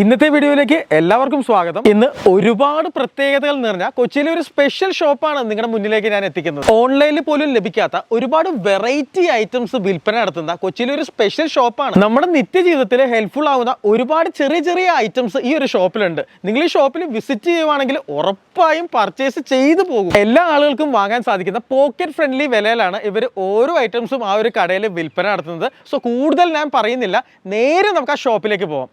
ഇന്നത്തെ വീഡിയോയിലേക്ക് എല്ലാവർക്കും സ്വാഗതം. ഇന്ന് ഒരുപാട് പ്രത്യേകതകൾ നിറഞ്ഞ കൊച്ചിയിലെ ഒരു സ്പെഷ്യൽ ഷോപ്പാണ് നിങ്ങളുടെ മുന്നിലേക്ക് ഞാൻ എത്തിക്കുന്നത്. ഓൺലൈനിൽ പോലും ലഭിക്കാത്ത ഒരുപാട് വെറൈറ്റി ഐറ്റംസ് വിൽപ്പന നടത്തുന്ന കൊച്ചിയിലെ ഒരു സ്പെഷ്യൽ ഷോപ്പാണ് നമ്മുടെ നിത്യജീവിതത്തിൽ ഹെൽപ്ഫുൾ ആവുന്ന ഒരുപാട് ചെറിയ ചെറിയ ഐറ്റംസ് ഈ ഒരു ഷോപ്പിലുണ്ട് നിങ്ങൾ ഈ ഷോപ്പിൽ വിസിറ്റ് ചെയ്യുവാണെങ്കിൽ ഉറപ്പായും പർച്ചേസ് ചെയ്തു പോകും. എല്ലാ ആളുകൾക്കും വാങ്ങാൻ സാധിക്കുന്ന പോക്കറ്റ് ഫ്രണ്ട്ലി വിലയിലാണ് ഇവർ ഓരോ ഐറ്റംസും ആ ഒരു കടയിൽ വിൽപ്പന നടത്തുന്നത്. സോ കൂടുതൽ ഞാൻ പറയുന്നില്ല. നേരെ നമുക്ക് ആ ഷോപ്പിലേക്ക് പോകാം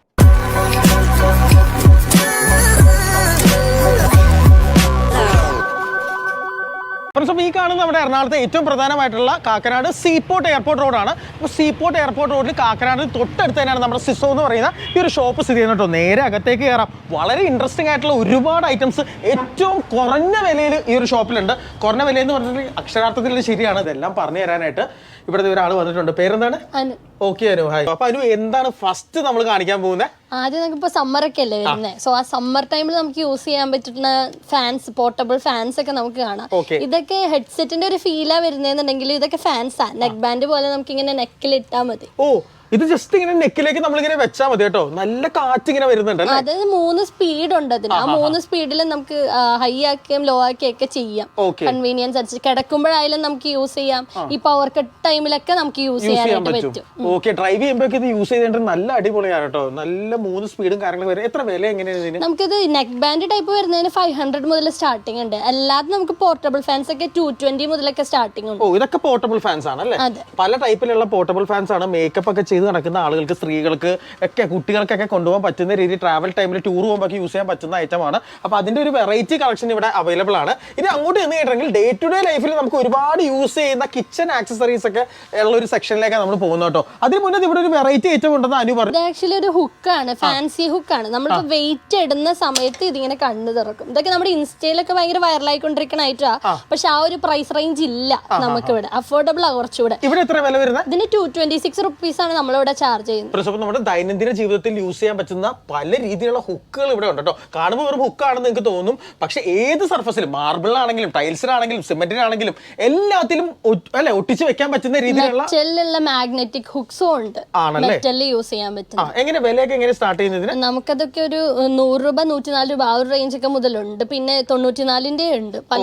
ഫ്രണ്ട്സ് ഈ കാണുന്ന നമ്മുടെ എറണാകുളത്തെ ഏറ്റവും പ്രധാനമായിട്ടുള്ള കാക്കനാട് സീപോർട്ട് എയർപോർട്ട് റോഡാണ് അപ്പോൾ സീപോർട്ട് എയർപോർട്ട് റോഡിൽ കാക്കനാട് തൊട്ടടുത്ത് തന്നെയാണ് നമ്മുടെ സിസോ എന്ന് പറയുന്ന ഈ ഒരു ഷോപ്പ് സ്ഥിതി ചെയ്യുന്നത് നേരെ അകത്തേക്ക് കയറാം. വളരെ ഇൻട്രസ്റ്റിംഗ് ആയിട്ടുള്ള ഒരുപാട് ഐറ്റംസ് ഏറ്റവും കുറഞ്ഞ വിലയിൽ ഈ ഒരു ഷോപ്പിലുണ്ട് കുറഞ്ഞ വിലയെന്ന് പറഞ്ഞിട്ടുണ്ടെങ്കിൽ അക്ഷരാർത്ഥത്തിൽ ശരിയാണ്. ഇതെല്ലാം പറഞ്ഞു തരാനായിട്ട് ഇവിടുത്തെ ഒരാൾ വന്നിട്ടുണ്ട്. പേരെന്താണ്? അനു. ഓക്കെ അനു. ഹായ് അപ്പൊ അനു എന്താണ് ഫസ്റ്റ് നമ്മൾ കാണിക്കാൻ പോകുന്നത് ആദ്യം നമുക്ക് ഇപ്പൊ സമ്മർ ഒക്കെ അല്ലേ വരുന്നത് സോ ആ സമ്മർ ടൈമിൽ നമുക്ക് യൂസ് ചെയ്യാൻ പറ്റുന്ന ഫാൻസ് പോർട്ടബിൾ ഫാൻസ് ഒക്കെ നമുക്ക് കാണാം. Okay. ഇതൊക്കെ ഹെഡ്സെറ്റിന്റെ ഒരു ഫീലാ വരുന്നതെന്നുണ്ടെങ്കിൽ ഇതൊക്കെ ഫാൻസാ നെക്ക് ബാൻഡ് പോലെ നമുക്ക് ഇങ്ങനെ നെക്കിൽ ഇട്ടാൽ മതി. ഓ ഇത് ജസ്റ്റ് ഇങ്ങനെ നെക്കിലേക്ക് നമ്മളിങ്ങനെ വെച്ചാൽ മതി കേട്ടോ. നല്ല കാറ്റ് ഇങ്ങനെ വരുന്നുണ്ട് അതായത് മൂന്ന് സ്പീഡ് ഉണ്ട് അതിന്. ആ മൂന്ന് സ്പീഡിൽ നമുക്ക് ഹൈ ആക്കുകയും ലോ ആക്കുകയൊക്കെ ചെയ്യാം. ഓക്കെ കൺവീനിയൻസ് അനുസരിച്ച് കിടക്കുമ്പോഴായാലും നമുക്ക് യൂസ് ചെയ്യാം. ഈ പവർ കട്ട് ടൈമിലൊക്കെ നമുക്ക് യൂസ് യൂസ് ചെയ്യാൻ ചെയ്യാനായിട്ട് പറ്റും. പറ്റും ഓക്കെ ഡ്രൈവ് ചെയ്യുമ്പോഴൊക്കെ ഇത് യൂസ് ചെയ്തിട്ട് നല്ല അടിപൊളിയാണ് കേട്ടോ. നല്ല മൂന്ന് സ്പീഡും കാര്യങ്ങളും വരും. എത്ര വില എങ്ങനെയാണ് ഇതിന്? നമുക്കിത് നെക്ക് ബാൻഡ് ടൈപ്പ് വരുന്നതിന് ഫൈവ് ഹൺഡ്രഡ് മുതൽ സ്റ്റാർട്ടിംഗ് ഉണ്ട്. അല്ലാതെ നമുക്ക് പോർട്ടബിൾ ഫാൻസ് ഒക്കെ ടു ട്വന്റി മുതലൊക്കെ സ്റ്റാർട്ടിംഗ് ഉണ്ട്. ഓ ഇതൊക്കെ പോർട്ടബിൾ ഫാൻസ് ആണ് അല്ലേ? അതെ. പല ടൈപ്പിലുള്ള പോർട്ടബിൾ ഫാൻസ് ആണ്. മേക്കപ്പ് ഒക്കെ ചെയ്ത് നടക്കുന്ന ആളുകൾക്ക് സ്ത്രീകൾക്ക് ഒക്കെ കുട്ടികൾക്കൊക്കെ കൊണ്ടുപോകാൻ പറ്റുന്ന രീതിയിൽ ട്രാവൽ ടൈമിൽ ടൂർ പോകുമ്പോൾ യൂസ് ചെയ്യാൻ പറ്റുന്ന ഐറ്റമാണ് അപ്പോൾ അതിന്റെ ഒരു വെറൈറ്റി കളക്ഷൻ ഇവിടെ അവൈലബിൾ ആണ്. ഇനി അങ്ങോട്ട് എന്ന് കേട്ടിട്ടുണ്ടെങ്കിൽ ഡേ ടു ഡേ ലൈഫിൽ നമുക്ക് ഒരുപാട് യൂസ് ചെയ്യുന്ന കിച്ചൺ ആക്സസറീസ് ഒക്കെ ഉള്ള ഒരു സെക്ഷനിലേക്കാണ് നമ്മൾ പോകുന്നത് കേട്ടോ. അതിന് മുന്നേ ഇവിടെ ഒരു വെറൈറ്റി ഐറ്റം ഉണ്ടെന്ന് അനു പറഞ്ഞു ആക്ച്വലി ഒരു ഹുക്കാണ് ഫാൻസി ഹുക്കാണ് നമ്മൾ വെയിറ്റ് ഇടുന്ന സമയത്ത് ഇതിങ്ങനെ കണ്ണു തുറക്കും. ഇതൊക്കെ നമ്മുടെ ഇൻസ്റ്റയിലൊക്കെ ഭയങ്കര വൈറലായിക്കൊണ്ടിരിക്കുന്ന ഐറ്റാ പക്ഷെ ആ ഒരു പ്രൈസ് റേഞ്ച് ഇല്ല നമുക്ക് ഇവിടെ അഫോർഡബിൾ ആ കുറച്ചുകൂടെ. ഇവിടെ എത്ര വില വരുന്നത് ഇതിന് ടു ട്വന്റി സിക്സ് റുപ്പീസ് ആണ് നമ്മളിവിടെ ചാർജ് ചെയ്യുന്നത് പ്രസവം നമ്മുടെ ദൈനംദിന ജീവിതത്തിൽ യൂസ് ചെയ്യാൻ പറ്റുന്ന പല രീതിയിലുള്ള ഹുക്കുകൾ ഇവിടെ ഉണ്ട് കേട്ടോ. കാണുമ്പോൾ വെറും ഹുക്കാണെന്ന് നിങ്ങൾക്ക് തോന്നും. പക്ഷെ ഏത് സർഫസിലും മാർബിളിനാണെങ്കിലും ടൈൽസിനാണെങ്കിലും സിമെന്റിനാണെങ്കിലും എല്ലാത്തിലും അല്ലെ ഒട്ടിച്ച് വെക്കാൻ പറ്റുന്ന രീതിയിലുള്ള മെറ്റലിലുള്ള മാഗ്നറ്റിക് ഹുക്സും ഉണ്ട്. ആണല്ലേ? മെറ്റലിൽ യൂസ് ചെയ്യാൻ പറ്റും ആ എങ്ങനെ വിലയൊക്കെ എങ്ങനെ സ്റ്റാർട്ട് ചെയ്യുന്നതിന്? നമുക്കതൊക്കെ ഒരു നൂറ് രൂപ നൂറ്റിനാല് രൂപ ആ ഒരു റേഞ്ച് ഒക്കെ മുതലുണ്ട്. പിന്നെ തൊണ്ണൂറ്റിനാലിന്റെ ഉണ്ട്. പല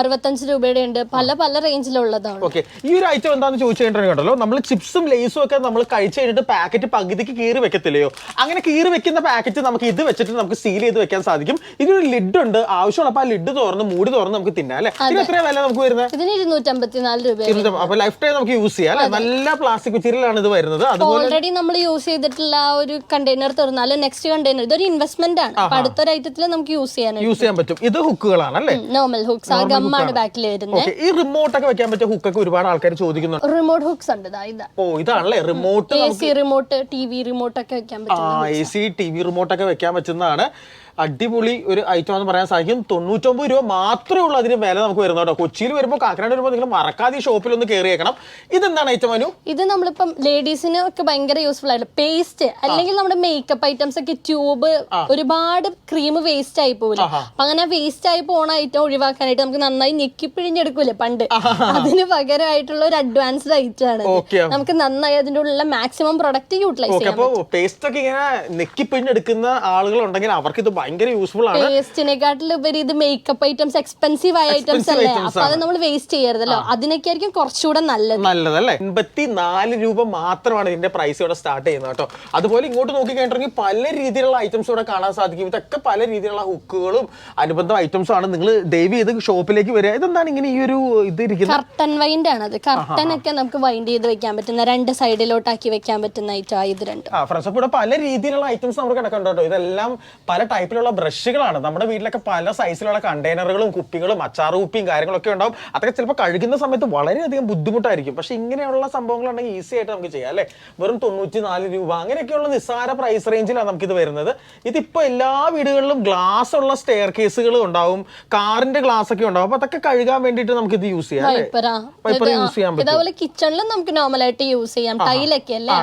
അറുപത്തഞ്ച് രൂപയുടെ ഉണ്ട്. പല പല റേഞ്ചിലുള്ളതാണ് ഓക്കെ ഈ ഒരു ഐറ്റം എന്താണെന്ന് ചോദിച്ചു കഴിഞ്ഞിട്ടുണ്ടല്ലോ നമ്മൾ ചിപ്സും ലേസും ഒക്കെ നമ്മൾ കഴിച്ചു കഴിഞ്ഞിട്ട് പാക്കറ്റ് പകുതിക്ക് കീറി വെക്കത്തില്ലയോ? അങ്ങനെ കീറി വെക്കുന്ന പാക്കറ്റ് നമുക്ക് ഇത് വെച്ചിട്ട് നമുക്ക് സീൽ ചെയ്ത് വെക്കാൻ സാധിക്കും. ഇതിനൊരു ലിഡ് ഉണ്ട്. ആവശ്യമുള്ളപ്പോൾ ആ ലിഡ് തുറന്ന് മൂടി തുറന്ന് നമുക്ക് തിന്നാം അല്ലേ? ഇത് എത്ര വില നമുക്ക് വരുന്നത്? ഇതിന് ഇരുന്നൂറ്റമ്പത്തിനാല് രൂപ അപ്പൊ ലൈഫ് ടൈം നമുക്ക് യൂസ് ചെയ്യാം അല്ലെ? നല്ല പ്ലാസ്റ്റിക് മെറ്റീരിയലാണ് ഇത് വരുന്നത്. ഓൾറെഡി നമ്മൾ യൂസ് ചെയ്തിട്ടുള്ള ആ ഒരു കണ്ടെയ്നർ തുറന്നാൽ നെക്സ്റ്റ് കണ്ടെയ്നർ ഇതൊരു ഇൻവെസ്റ്റ്മെന്റ് ആണ്. അടുത്തൊരു ഐറ്റത്തിൽ നമുക്ക് യൂസ് ചെയ്യാൻ യൂസ് ചെയ്യാൻ പറ്റും. ഇത് ഹുക്കുകളാണ് അല്ലേ? നോർമൽ ഹുക്സ് ആ ഗമ്മാണ് ബാക്കിൽ വരുന്നത്. ഈ റിമോട്ട് ഒക്കെ വെക്കാൻ പറ്റിയ ഹുക്കൊക്കെ ഒരുപാട് ആൾക്കാർ ചോദിക്കുന്നുണ്ട് റിമോട്ട് ഹുക്സ് ഉണ്ട്. ഓ ഇതാണല്ലേ? Remote A C remote T V remote ഒക്കെ വെക്കാൻ ആ പറ്റും A C T V remote ഒക്കെ വെക്കാൻ പറ്റുന്നതാണ്. അടിപൊളി ഒരു ഐറ്റം എന്ന് പറയാൻ സാധിക്കും. തൊണ്ണൂറ്റൊമ്പത് രൂപ മാത്രമേ ഉള്ളൂ അതിന് വില നമുക്ക് വരുന്നത് കേട്ടോ. കൊച്ചിയിൽ വരുമ്പോൾ കാക്കനാട് വരുമ്പോൾ നിങ്ങൾ മറക്കാതെ ഈ ഷോപ്പിൽ ഒന്ന് കയറിയേക്കണം ഇതെന്താണ് ഐറ്റം അനു? ഇത് നമ്മളിപ്പം ലേഡീസിന് ഒക്കെ ഭയങ്കര യൂസ്ഫുൾ ആയിട്ട് പേസ്റ്റ് അല്ലെങ്കിൽ നമ്മുടെ മേക്കപ്പ് ഐറ്റംസ് ഒക്കെ ട്യൂബ് ഒരുപാട് ക്രീം വേസ്റ്റ് ആയി പോകില്ല അങ്ങനെ വേസ്റ്റ് ആയി പോണ ഐറ്റം ഒഴിവാക്കാനായിട്ട് നമുക്ക് നന്നായി ഞെക്കി പിഴിഞ്ഞെടുക്കൂലേ പണ്ട് അതിന് പകരമായിട്ടുള്ള ഒരു അഡ്വാൻസ്ഡ് ഐറ്റം ആണ് നമുക്ക് നന്നായി അതിന്റെ ഉള്ള മാക്സിമം പ്രൊഡക്റ്റ് യൂട്ടിലൈസ് ചെയ്യാം പേസ്റ്റ് ഒക്കെ ഇങ്ങനെ നെക്കി ആളുകൾ ഉണ്ടെങ്കിൽ അവർക്ക് ഇത് ഭയങ്കര യൂസ്ഫുൾ ആണ്. പേസ്റ്റിനെക്കാട്ടിൽ ഉപരി ഇത് മേക്കപ്പ് ഐറ്റംസ് എക്സ്പെൻസീവ് ആയ ഐറ്റംസ് അല്ലേ? അപ്പോൾ അപ്പൊ അത് നമ്മൾ വേസ്റ്റ് ചെയ്യരുതല്ലോ. അതിനൊക്കെ ആയിരിക്കും കുറച്ചുകൂടെ നല്ലത്. നല്ലതല്ലേ? എൺപത്തി നാല് രൂപ മാത്രമാണ് ഇതിന്റെ പ്രൈസ് ഇവിടെ സ്റ്റാർട്ട് ചെയ്യുന്നത് കേട്ടോ. അതുപോലെ ഇങ്ങോട്ട് നോക്കി കഴിഞ്ഞിട്ടുണ്ടെങ്കിൽ പല രീതിയിലുള്ള ഐറ്റംസ് ഇവിടെ കാണാൻ സാധിക്കും. ഇതൊക്കെ പല രീതിയിലുള്ള ഹുക്കുകളും അനുബന്ധ ഐറ്റംസും ആണ്. നിങ്ങൾ ദയവ് ചെയ്ത് ഷോപ്പിലേക്ക് വരിക. ഇതെന്താണ് ഇങ്ങനെ ഈ ഒരു ഇത് ഇരിക്കുന്നത്? കർട്ടൻ വൈൻഡ് ആണ് അത്. കർട്ടൻ ഒക്കെ നമുക്ക് വൈൻഡ് ചെയ്ത് വെക്കാൻ പറ്റുന്ന രണ്ട് സൈഡിലോട്ടാക്കി വെക്കാൻ പറ്റുന്ന ഐറ്റം ഇത് രണ്ട്. ആ ഫ്രണ്ട്സ് ഇവിടെ പല രീതിയിലുള്ള ഐറ്റംസ് നമുക്ക് കിടക്കുന്നുണ്ട് കേട്ടോ. ഇതെല്ലാം പല ടൈപ്പിലുള്ള ബ്രഷുകളാണ്. നമ്മുടെ വീട്ടിലൊക്കെ പല സൈസിലുള്ള കണ്ടെയ്നറുകളും കുപ്പികളും അച്ചാറ് കുപ്പിയും കാര്യങ്ങളൊക്കെ ഉണ്ടാവും. അതൊക്കെ ചിലപ്പോൾ കഴുകുന്ന സമയത്ത് വളരെയധികം ബുദ്ധിമുട്ടായിരിക്കും. പക്ഷെ ഇങ്ങനെയുള്ള സംഭവങ്ങളുണ്ടെങ്കിൽ ഈസി ആയിട്ട് നമുക്ക് ചെയ്യാം അല്ലേ? വെറും തൊണ്ണൂറ്റി നാല് രൂപ. അങ്ങനെയൊക്കെയുള്ള നിസ്സാര പ്രൈസ് റേഞ്ചിലാണ് നമുക്കിത് വരുന്നത്. ഇതിപ്പോൾ എല്ലാ വീടുകളിലും ഗ്ലാസ് ഉള്ള സ്റ്റെയർ കേസുകളും ഉണ്ടാവും. കാറിന്റെ ഗ്ലാസ് ഒക്കെ ഉണ്ടാവും. അപ്പൊ അതൊക്കെ കഴുകാൻ വേണ്ടിയിട്ട് നമുക്ക് ഇത് യൂസ് ചെയ്യാം യൂസ് ചെയ്യാൻ പറ്റും. ഇതേപോലെ കിച്ചണിലും നമുക്ക് നോർമൽ ആയിട്ട് യൂസ് ചെയ്യാം. ടൈലൊക്കെ അല്ലേ?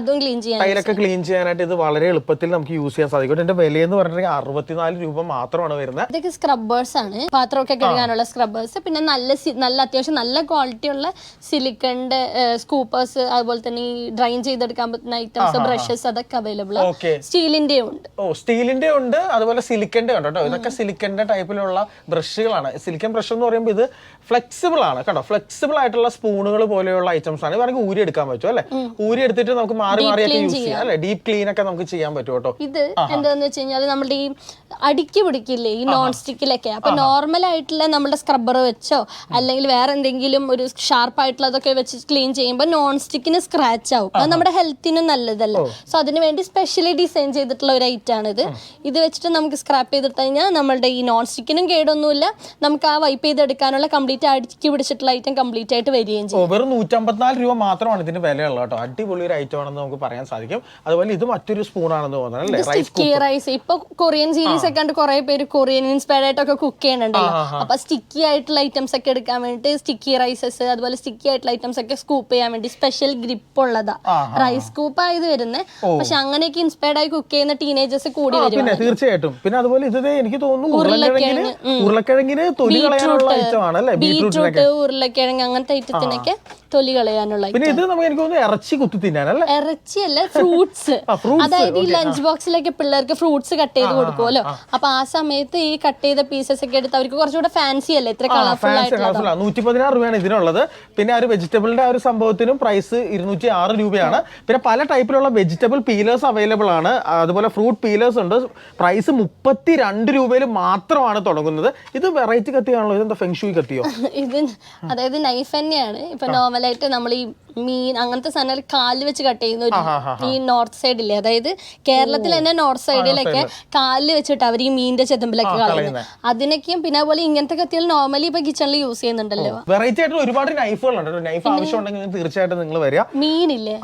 അതും ക്ലീൻ ചെയ്യാൻ ടൈലൊക്കെ ക്ലീൻ ചെയ്യാനായിട്ട് ഇത് വളരെ എളുപ്പത്തിൽ നമുക്ക് യൂസ് ചെയ്യാൻ സാധിക്കും. ഇതിന്റെ വിലയെന്ന് പറഞ്ഞിട്ടുണ്ടെങ്കിൽ അറുപത്തിനാല് രൂപ മാത്രമാണ് വരുന്നത്. ഇതൊക്കെ സ്ക്രബ്ബേഴ്സ് ആണ്. പാത്രമൊക്കെ കഴുകാനുള്ള സ്ക്രബ്ബേഴ്സ് പിന്നെ നല്ല നല്ല അത്യാവശ്യം നല്ല ക്വാളിറ്റി ഉള്ള സിലിക്കണിന്റെ സ്കൂപ്പേഴ്സ് അതുപോലെ തന്നെ ഈ ഡ്രൈൻ ചെയ്തെടുക്കാൻ പറ്റുന്ന ഐറ്റംസ് ബ്രഷസ് അതൊക്കെ അവൈലബിൾ സ്റ്റീലിന്റെ ഉണ്ട്. ഓ സ്റ്റീലിന്റെ ഉണ്ട് അതുപോലെ സിലിക്കന്റെ ഉണ്ട് കേട്ടോ. ഇതൊക്കെ സിലിക്കന്റെ ടൈപ്പിലുള്ള ബ്രഷുകളാണ് സിലിക്കൻ ബ്രഷ് എന്ന് പറയുമ്പോൾ ഇത് ഫ്ലെക്സിബിൾ ആണ്. കേട്ടോ ഫ്ലെക്സിബിൾ ആയിട്ടുള്ള സ്പൂണുകൾ പോലെയുള്ള ഐറ്റംസ് ആണ്. വേണമെങ്കിൽ ഊരി എടുക്കാൻ പറ്റും അല്ലെ? ഊരി എടുത്തിട്ട് നമുക്ക് മാറി മാറിയൊക്കെ യൂസ് ചെയ്യാം. അല്ലെ? ഡീപ് ക്ലീൻ ഒക്കെ നമുക്ക് ചെയ്യാൻ പറ്റും കേട്ടോ. ഇത് എന്താന്ന് വെച്ച് കഴിഞ്ഞാൽ നമ്മുടെ ഈ അടിക്ക് പിടിക്കില്ലേ? ഈ നോൺ സ്റ്റിക്കിലൊക്കെ അപ്പൊ നോർമൽ ആയിട്ടുള്ള നമ്മുടെ സ്ക്രബ്ബർ വെച്ചോ അല്ലെങ്കിൽ വേറെ എന്തെങ്കിലും ഒരു ഷാർപ്പ് ആയിട്ടുള്ളതൊക്കെ വെച്ച് ക്ലീൻ ചെയ്യുമ്പോൾ നോൺ സ്റ്റിക്കിന് സ്ക്രാച്ച് ആവും. അത് നമ്മുടെ ഹെൽത്തിനും നല്ലതല്ല. സോ അതിന് വേണ്ടി സ്പെഷ്യലി ഡിസൈൻ ചെയ്തിട്ടുള്ള ഒരു ഐറ്റം ആണ് ഇത്. ഇത് വെച്ചിട്ട് നമുക്ക് സ്ക്രാപ്പ് ചെയ്തിട്ട് കഴിഞ്ഞാൽ നമ്മുടെ ഈ നോൺ സ്റ്റിക്കിനും കേടൊന്നുമില്ല. നമുക്ക് ആ വൈപ്പ് ചെയ്തെടുക്കാനുള്ള കംപ്ലീറ്റ് അടുക്കി പിടിച്ചിട്ടുള്ള ഐറ്റം കംപ്ലീറ്റ് ആയിട്ട് വരികയും ചെയ്യും. വെറും നൂറ്റമ്പത്തിനാല് രൂപ മാത്രമാണ് ഇതിന്റെ വിലയുള്ളത് കേട്ടോ. അടിപൊളി ഒരു ഐറ്റം ആണെന്ന് നമുക്ക് പറയാൻ സാധിക്കും. അതുപോലെ ഇത് മറ്റൊരു സ്പൂൺ ആണെന്ന് തോന്നുന്നത് റൈസ് സ്റ്റിക്കി റൈസ് ഇപ്പൊ കൊറിയൻ സീരീസ് ഒക്കെ കണ്ട് കുറെ പേര് കൊറിയൻ ഇൻസ്പയർഡ് ആയിട്ടൊക്കെ കുക്ക് ചെയ്യണുണ്ടല്ലോ അപ്പൊ സ്റ്റിക്കി ആയിട്ടുള്ള ഐറ്റംസ് ഒക്കെ എടുക്കാൻ വേണ്ടിട്ട് സ്റ്റിക്കി റൈസസ് അതുപോലെ സ്റ്റിക്കി ആയിട്ടുള്ള ഐറ്റംസ് ഒക്കെ സ്കൂപ്പ് ചെയ്യാൻ വേണ്ടി സ്പെഷ്യൽ ഗ്രിപ്പ് ഉള്ളതാ. റൈസ് സ്കൂപ്പ് ആയത് വരുന്നത് പക്ഷെ അങ്ങനെയൊക്കെ ഇൻസ്പയർഡ് ആയി കുക്ക് ചെയ്യുന്ന ടീനേജേഴ്സ് കൂടി വരും തീർച്ചയായിട്ടും. പിന്നെ അതുപോലെ ഇത് എനിക്ക് തോന്നുന്നു ഉരുളക്കിഴങ്ങിന് ഉരുളക്കിഴങ്ങിന് തൊലി കളയാനുള്ള ഐറ്റം ആണ് അല്ലേ? ബീട്രൂട്ട് ഉരുളക്കിഴങ്ങ് അങ്ങനത്തെ ഐറ്റത്തിനൊക്കെ തൊലി കളയാനുള്ള പിന്നെ ഇത് നമുക്ക് എനിക്ക് തോന്നുന്നു ഇറച്ചി കുത്തി തിന്നാനല്ലേ? ഇറച്ചിയല്ല ഫ്രൂട്ട്സ് അതായത് ഈ ലഞ്ച് ബോക്സിലൊക്കെ പിള്ളേർക്ക് ഫ്രൂട്ട്സ് കട്ട് ചെയ്ത് കൊടുക്കുമല്ലോ. അപ്പൊ ആ സമയത്ത് ഈ കട്ട് ചെയ്ത പീസസ് ഒക്കെ എടുത്ത് അവർക്ക് കുറച്ചുകൂടെ ഫാൻസി അല്ലേ? ഇത്ര കളർഫുൾ ആയിട്ട് ആയിട്ടുള്ള നൂറ്റി പതിനാറ് രൂപയാണ് ഇതിനുള്ളത്. പിന്നെ ആ ഒരു വെജിറ്റബിളിന്റെ ആ ഒരു സംഭവത്തിനും പ്രൈസ് ഇരുന്നൂറ്റി ആറ് രൂപയാണ്. പിന്നെ പല ടൈപ്പിലുള്ള വെജിറ്റബിൾ പീലേഴ്സ് അവൈലബിൾ ആണ്. അതുപോലെ ഫ്രൂട്ട് പീലേഴ്സ് ഉണ്ട്. പ്രൈസ് മുപ്പത്തി രണ്ട് രൂപയിൽ മാത്രമാണ് തുടങ്ങുന്നത്. ഇത് വെറൈറ്റി കത്തിയാണല്ലോ ഇതെന്താ ഫെങ്ഷൂയി കത്തിയോ ഇത് അതായത് നൈഫ് തന്നെയാണ്. ഇപ്പൊ നോർമലായിട്ട് നമ്മൾ ഈ മീൻ അങ്ങനത്തെ സാധനം കാൽ വെച്ച് കട്ട് ചെയ്യുന്ന ഒരു മീൻ നോർത്ത് സൈഡില്ലേ? അതായത് കേരളത്തിൽ തന്നെ നോർത്ത് സൈഡിലൊക്കെ കാലിൽ വെച്ചിട്ട് അവർ ഈ മീനിന്റെ ചെതമ്പിലൊക്കെ കളയുന്നത്. അതിനൊക്കെയും പിന്നെ അതുപോലെ ഇങ്ങനത്തെ കത്തികൾ നോർമലി ഇപ്പൊ കിച്ചണിൽ യൂസ് ചെയ്യുന്നുണ്ടല്ലോ. വെറൈറ്റി ആയിട്ട് ഒരുപാട് നൈഫുകളുണ്ട് നൈഫ് തീർച്ചയായിട്ടും നിങ്ങൾ വരിക. മീനില്ലേ?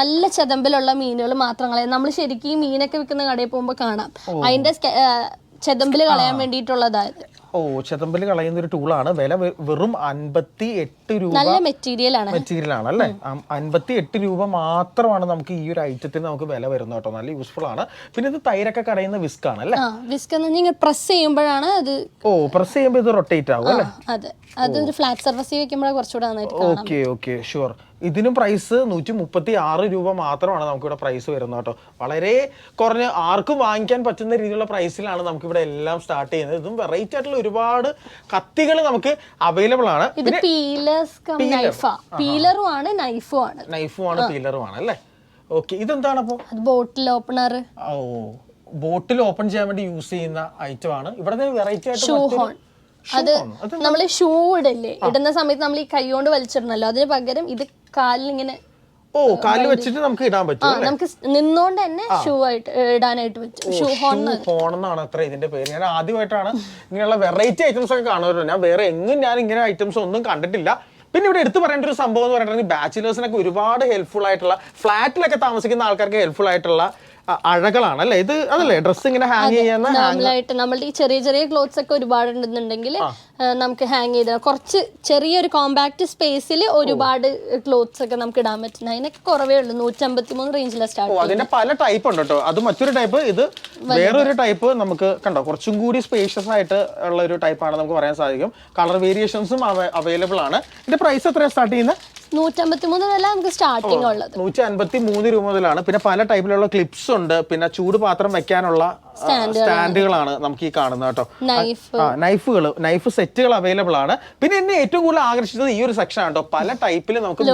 നല്ല ചെതമ്പിലുള്ള മീനുകൾ മാത്രം കളയാം. നമ്മൾ ശരിക്കും ഈ മീനൊക്കെ വിൽക്കുന്ന കടയിൽ പോകുമ്പോൾ കാണാം. അതിന്റെ ചെതമ്പിൽ ചെതമ്പിൽ കളയാൻ വേണ്ടിയിട്ടുള്ളതായത് ഓ ചെതമ്പൽ കളയുന്ന ഒരു ടൂളാണ് വില വെറും അൻപത്തി എട്ട് രൂപ നല്ല മെറ്റീരിയൽ ആണ്. മെറ്റീരിയൽ ആണ് അല്ലേ? അൻപത്തി എട്ട് രൂപ മാത്രമാണ് നമുക്ക് ഈ ഒരു ഐറ്റത്തിന് നമുക്ക് വില വരുന്നത് കേട്ടോ. നല്ല യൂസ്ഫുൾ ആണ്. പിന്നെ ഇത് തൈരൊക്കെ കടയുന്ന വിസ്ക് ആണ് അല്ലേ? വിസ്ക് എന്ന് പറഞ്ഞാൽ പ്രസ് ചെയ്യുമ്പോഴാണ് അത് ഓ പ്രസ് ചെയ്യുമ്പോൾ ഇത് റൊട്ടേറ്റ് ആവും അല്ലേ? അതെ. അതൊരു ഫ്ലാറ്റ് സർഫസിൽ വെക്കുമ്പോഴാണ് കുറച്ചുകൂടെ നന്നായിട്ട് ഓക്കെ ഓക്കെ ഷുവർ ഇതിനും പ്രൈസ് നൂറ്റി മുപ്പത്തി ആറ് രൂപ മാത്രമാണ് നമുക്കിവിടെ പ്രൈസ് വരുന്നത് കേട്ടോ. വളരെ കുറഞ്ഞ ആർക്കും വാങ്ങിക്കാൻ പറ്റുന്ന രീതിയിലുള്ള പ്രൈസിലാണ് നമുക്കിവിടെ എല്ലാം സ്റ്റാർട്ട് ചെയ്യുന്നത്. ഇതും വെറൈറ്റി ആയിട്ടുള്ള ഒരുപാട് കത്തികൾ നമുക്ക് അവൈലബിൾ ആണ്. ഇത് പീലറും ആണ് നൈഫും ആണ്. നൈഫും ആണ് പീലറും ആണ് അല്ലേ? ഓക്കെ ഇതെന്താണ് അപ്പോ? ബോട്ടിൽ ഓപ്പണർ ഓ ബോട്ടിൽ ഓപ്പൺ ചെയ്യാൻ വേണ്ടി യൂസ് ചെയ്യുന്ന ഐറ്റം ആണ്. ഇവിടെ വെറൈറ്റി ആയിട്ട് അത്. നമ്മൾ ഷൂ ഇടല്ലേ ഇടുന്ന സമയത്ത് നമ്മൾ ഈ കൈ കൊണ്ട് വലിച്ചിടണല്ലോ. അതിന് പകരം ഇത് കാലിൽ ഇങ്ങനെ ഓ കാലിൽ വെച്ചിട്ട് നമുക്ക് ഇടാൻ പറ്റും നമുക്ക് നിന്നോണ്ട് തന്നെ ഷൂ ആയിട്ട് ഇടാനായിട്ട് പറ്റും. ഷൂ ഹോൺ എന്നാണ് അത്ര ഇതിന്റെ പേര്. ഞാൻ ആദ്യമായിട്ടാണ് ഇങ്ങനെയുള്ള വെറൈറ്റി ഐറ്റംസ് ഒക്കെ കാണുമല്ലോ ഞാൻ വേറെ എങ്ങും ഞാൻ ഇങ്ങനെ ഐറ്റംസ് ഒന്നും കണ്ടിട്ടില്ല. പിന്നെ ഇവിടെ എടുത്തു പറയേണ്ട ഒരു സംഭവം എന്ന് പറയുന്നത് ബാച്ചിലേഴ്സിനൊക്കെ ഒരുപാട് ഹെൽപ്ഫുൾ ആയിട്ടുള്ള ഫ്ലാറ്റിലൊക്കെ താമസിക്കുന്ന ആൾക്കാർക്ക് ഹെൽപ്ഫുൾ ആയിട്ടുള്ള അഴകളാണ് അല്ലേ ഇത് അതല്ലേ ഡ്രസ് ഇങ്ങനെ ഹാങ് ചെയ്യുന്ന നോർമലായിട്ട് നമ്മളുടെ ഈ ചെറിയ ചെറിയ ക്ലോത്ത്സ് ഒക്കെ ഒരുപാട് ഉണ്ടെന്നുണ്ടെങ്കിൽ നമുക്ക് ഹാങ് ചെയ്ത് കുറച്ച് ചെറിയൊരു കോമ്പാക്ട് സ്പേസിൽ ഒരുപാട് ക്ലോത്ത്സ് ഒക്കെ നമുക്ക് ഇടാൻ പറ്റുന്ന അതിനൊക്കെ കുറവേ ഉള്ളൂ. നൂറ്റമ്പത്തി മൂന്ന് റേഞ്ചിലാണ് ഓ സ്റ്റാർട്ട് അതിന്റെ പല ടൈപ്പ് ഉണ്ട് കേട്ടോ അത് മറ്റൊരു ടൈപ്പ് ഇത് വേറൊരു ടൈപ്പ് നമുക്ക് കണ്ടോ? കുറച്ചും കൂടി സ്പേഷ്യസ് ആയിട്ട് ഉള്ള ഒരു ടൈപ്പാണ് നമുക്ക് പറയാൻ സാധിക്കും. കളർ വേരിയേഷൻസും അവൈലബിൾ ആണ്. ഇതിന്റെ പ്രൈസ് എത്രയാണ് സ്റ്റാർട്ട് ചെയ്യുന്നത്? നൂറ്റമ്പത്തി മൂന്ന് നമുക്ക് സ്റ്റാർട്ടിംഗ് ഉള്ളത്. നൂറ്റി അൻപത്തി മൂന്ന് രൂപ മുതലാണ്. പിന്നെ പല ടൈപ്പിലുള്ള ക്ലിപ്സ് ഉണ്ട്. പിന്നെ ചൂട് പാത്രം വെക്കാനുള്ള സ്റ്റാൻഡുകളാണ്. നമുക്ക് ഈ കാണുന്നത് കേട്ടോ. നൈഫുകൾ നൈഫ് സെറ്റുകൾ അവൈലബിൾ ആണ്. പിന്നെ എന്നെ ഏറ്റവും കൂടുതൽ ആകർഷിച്ചത് ഈ ഒരു സെക്ഷൻ ആണ് കേട്ടോ. പല ടൈപ്പിൽ നമുക്ക്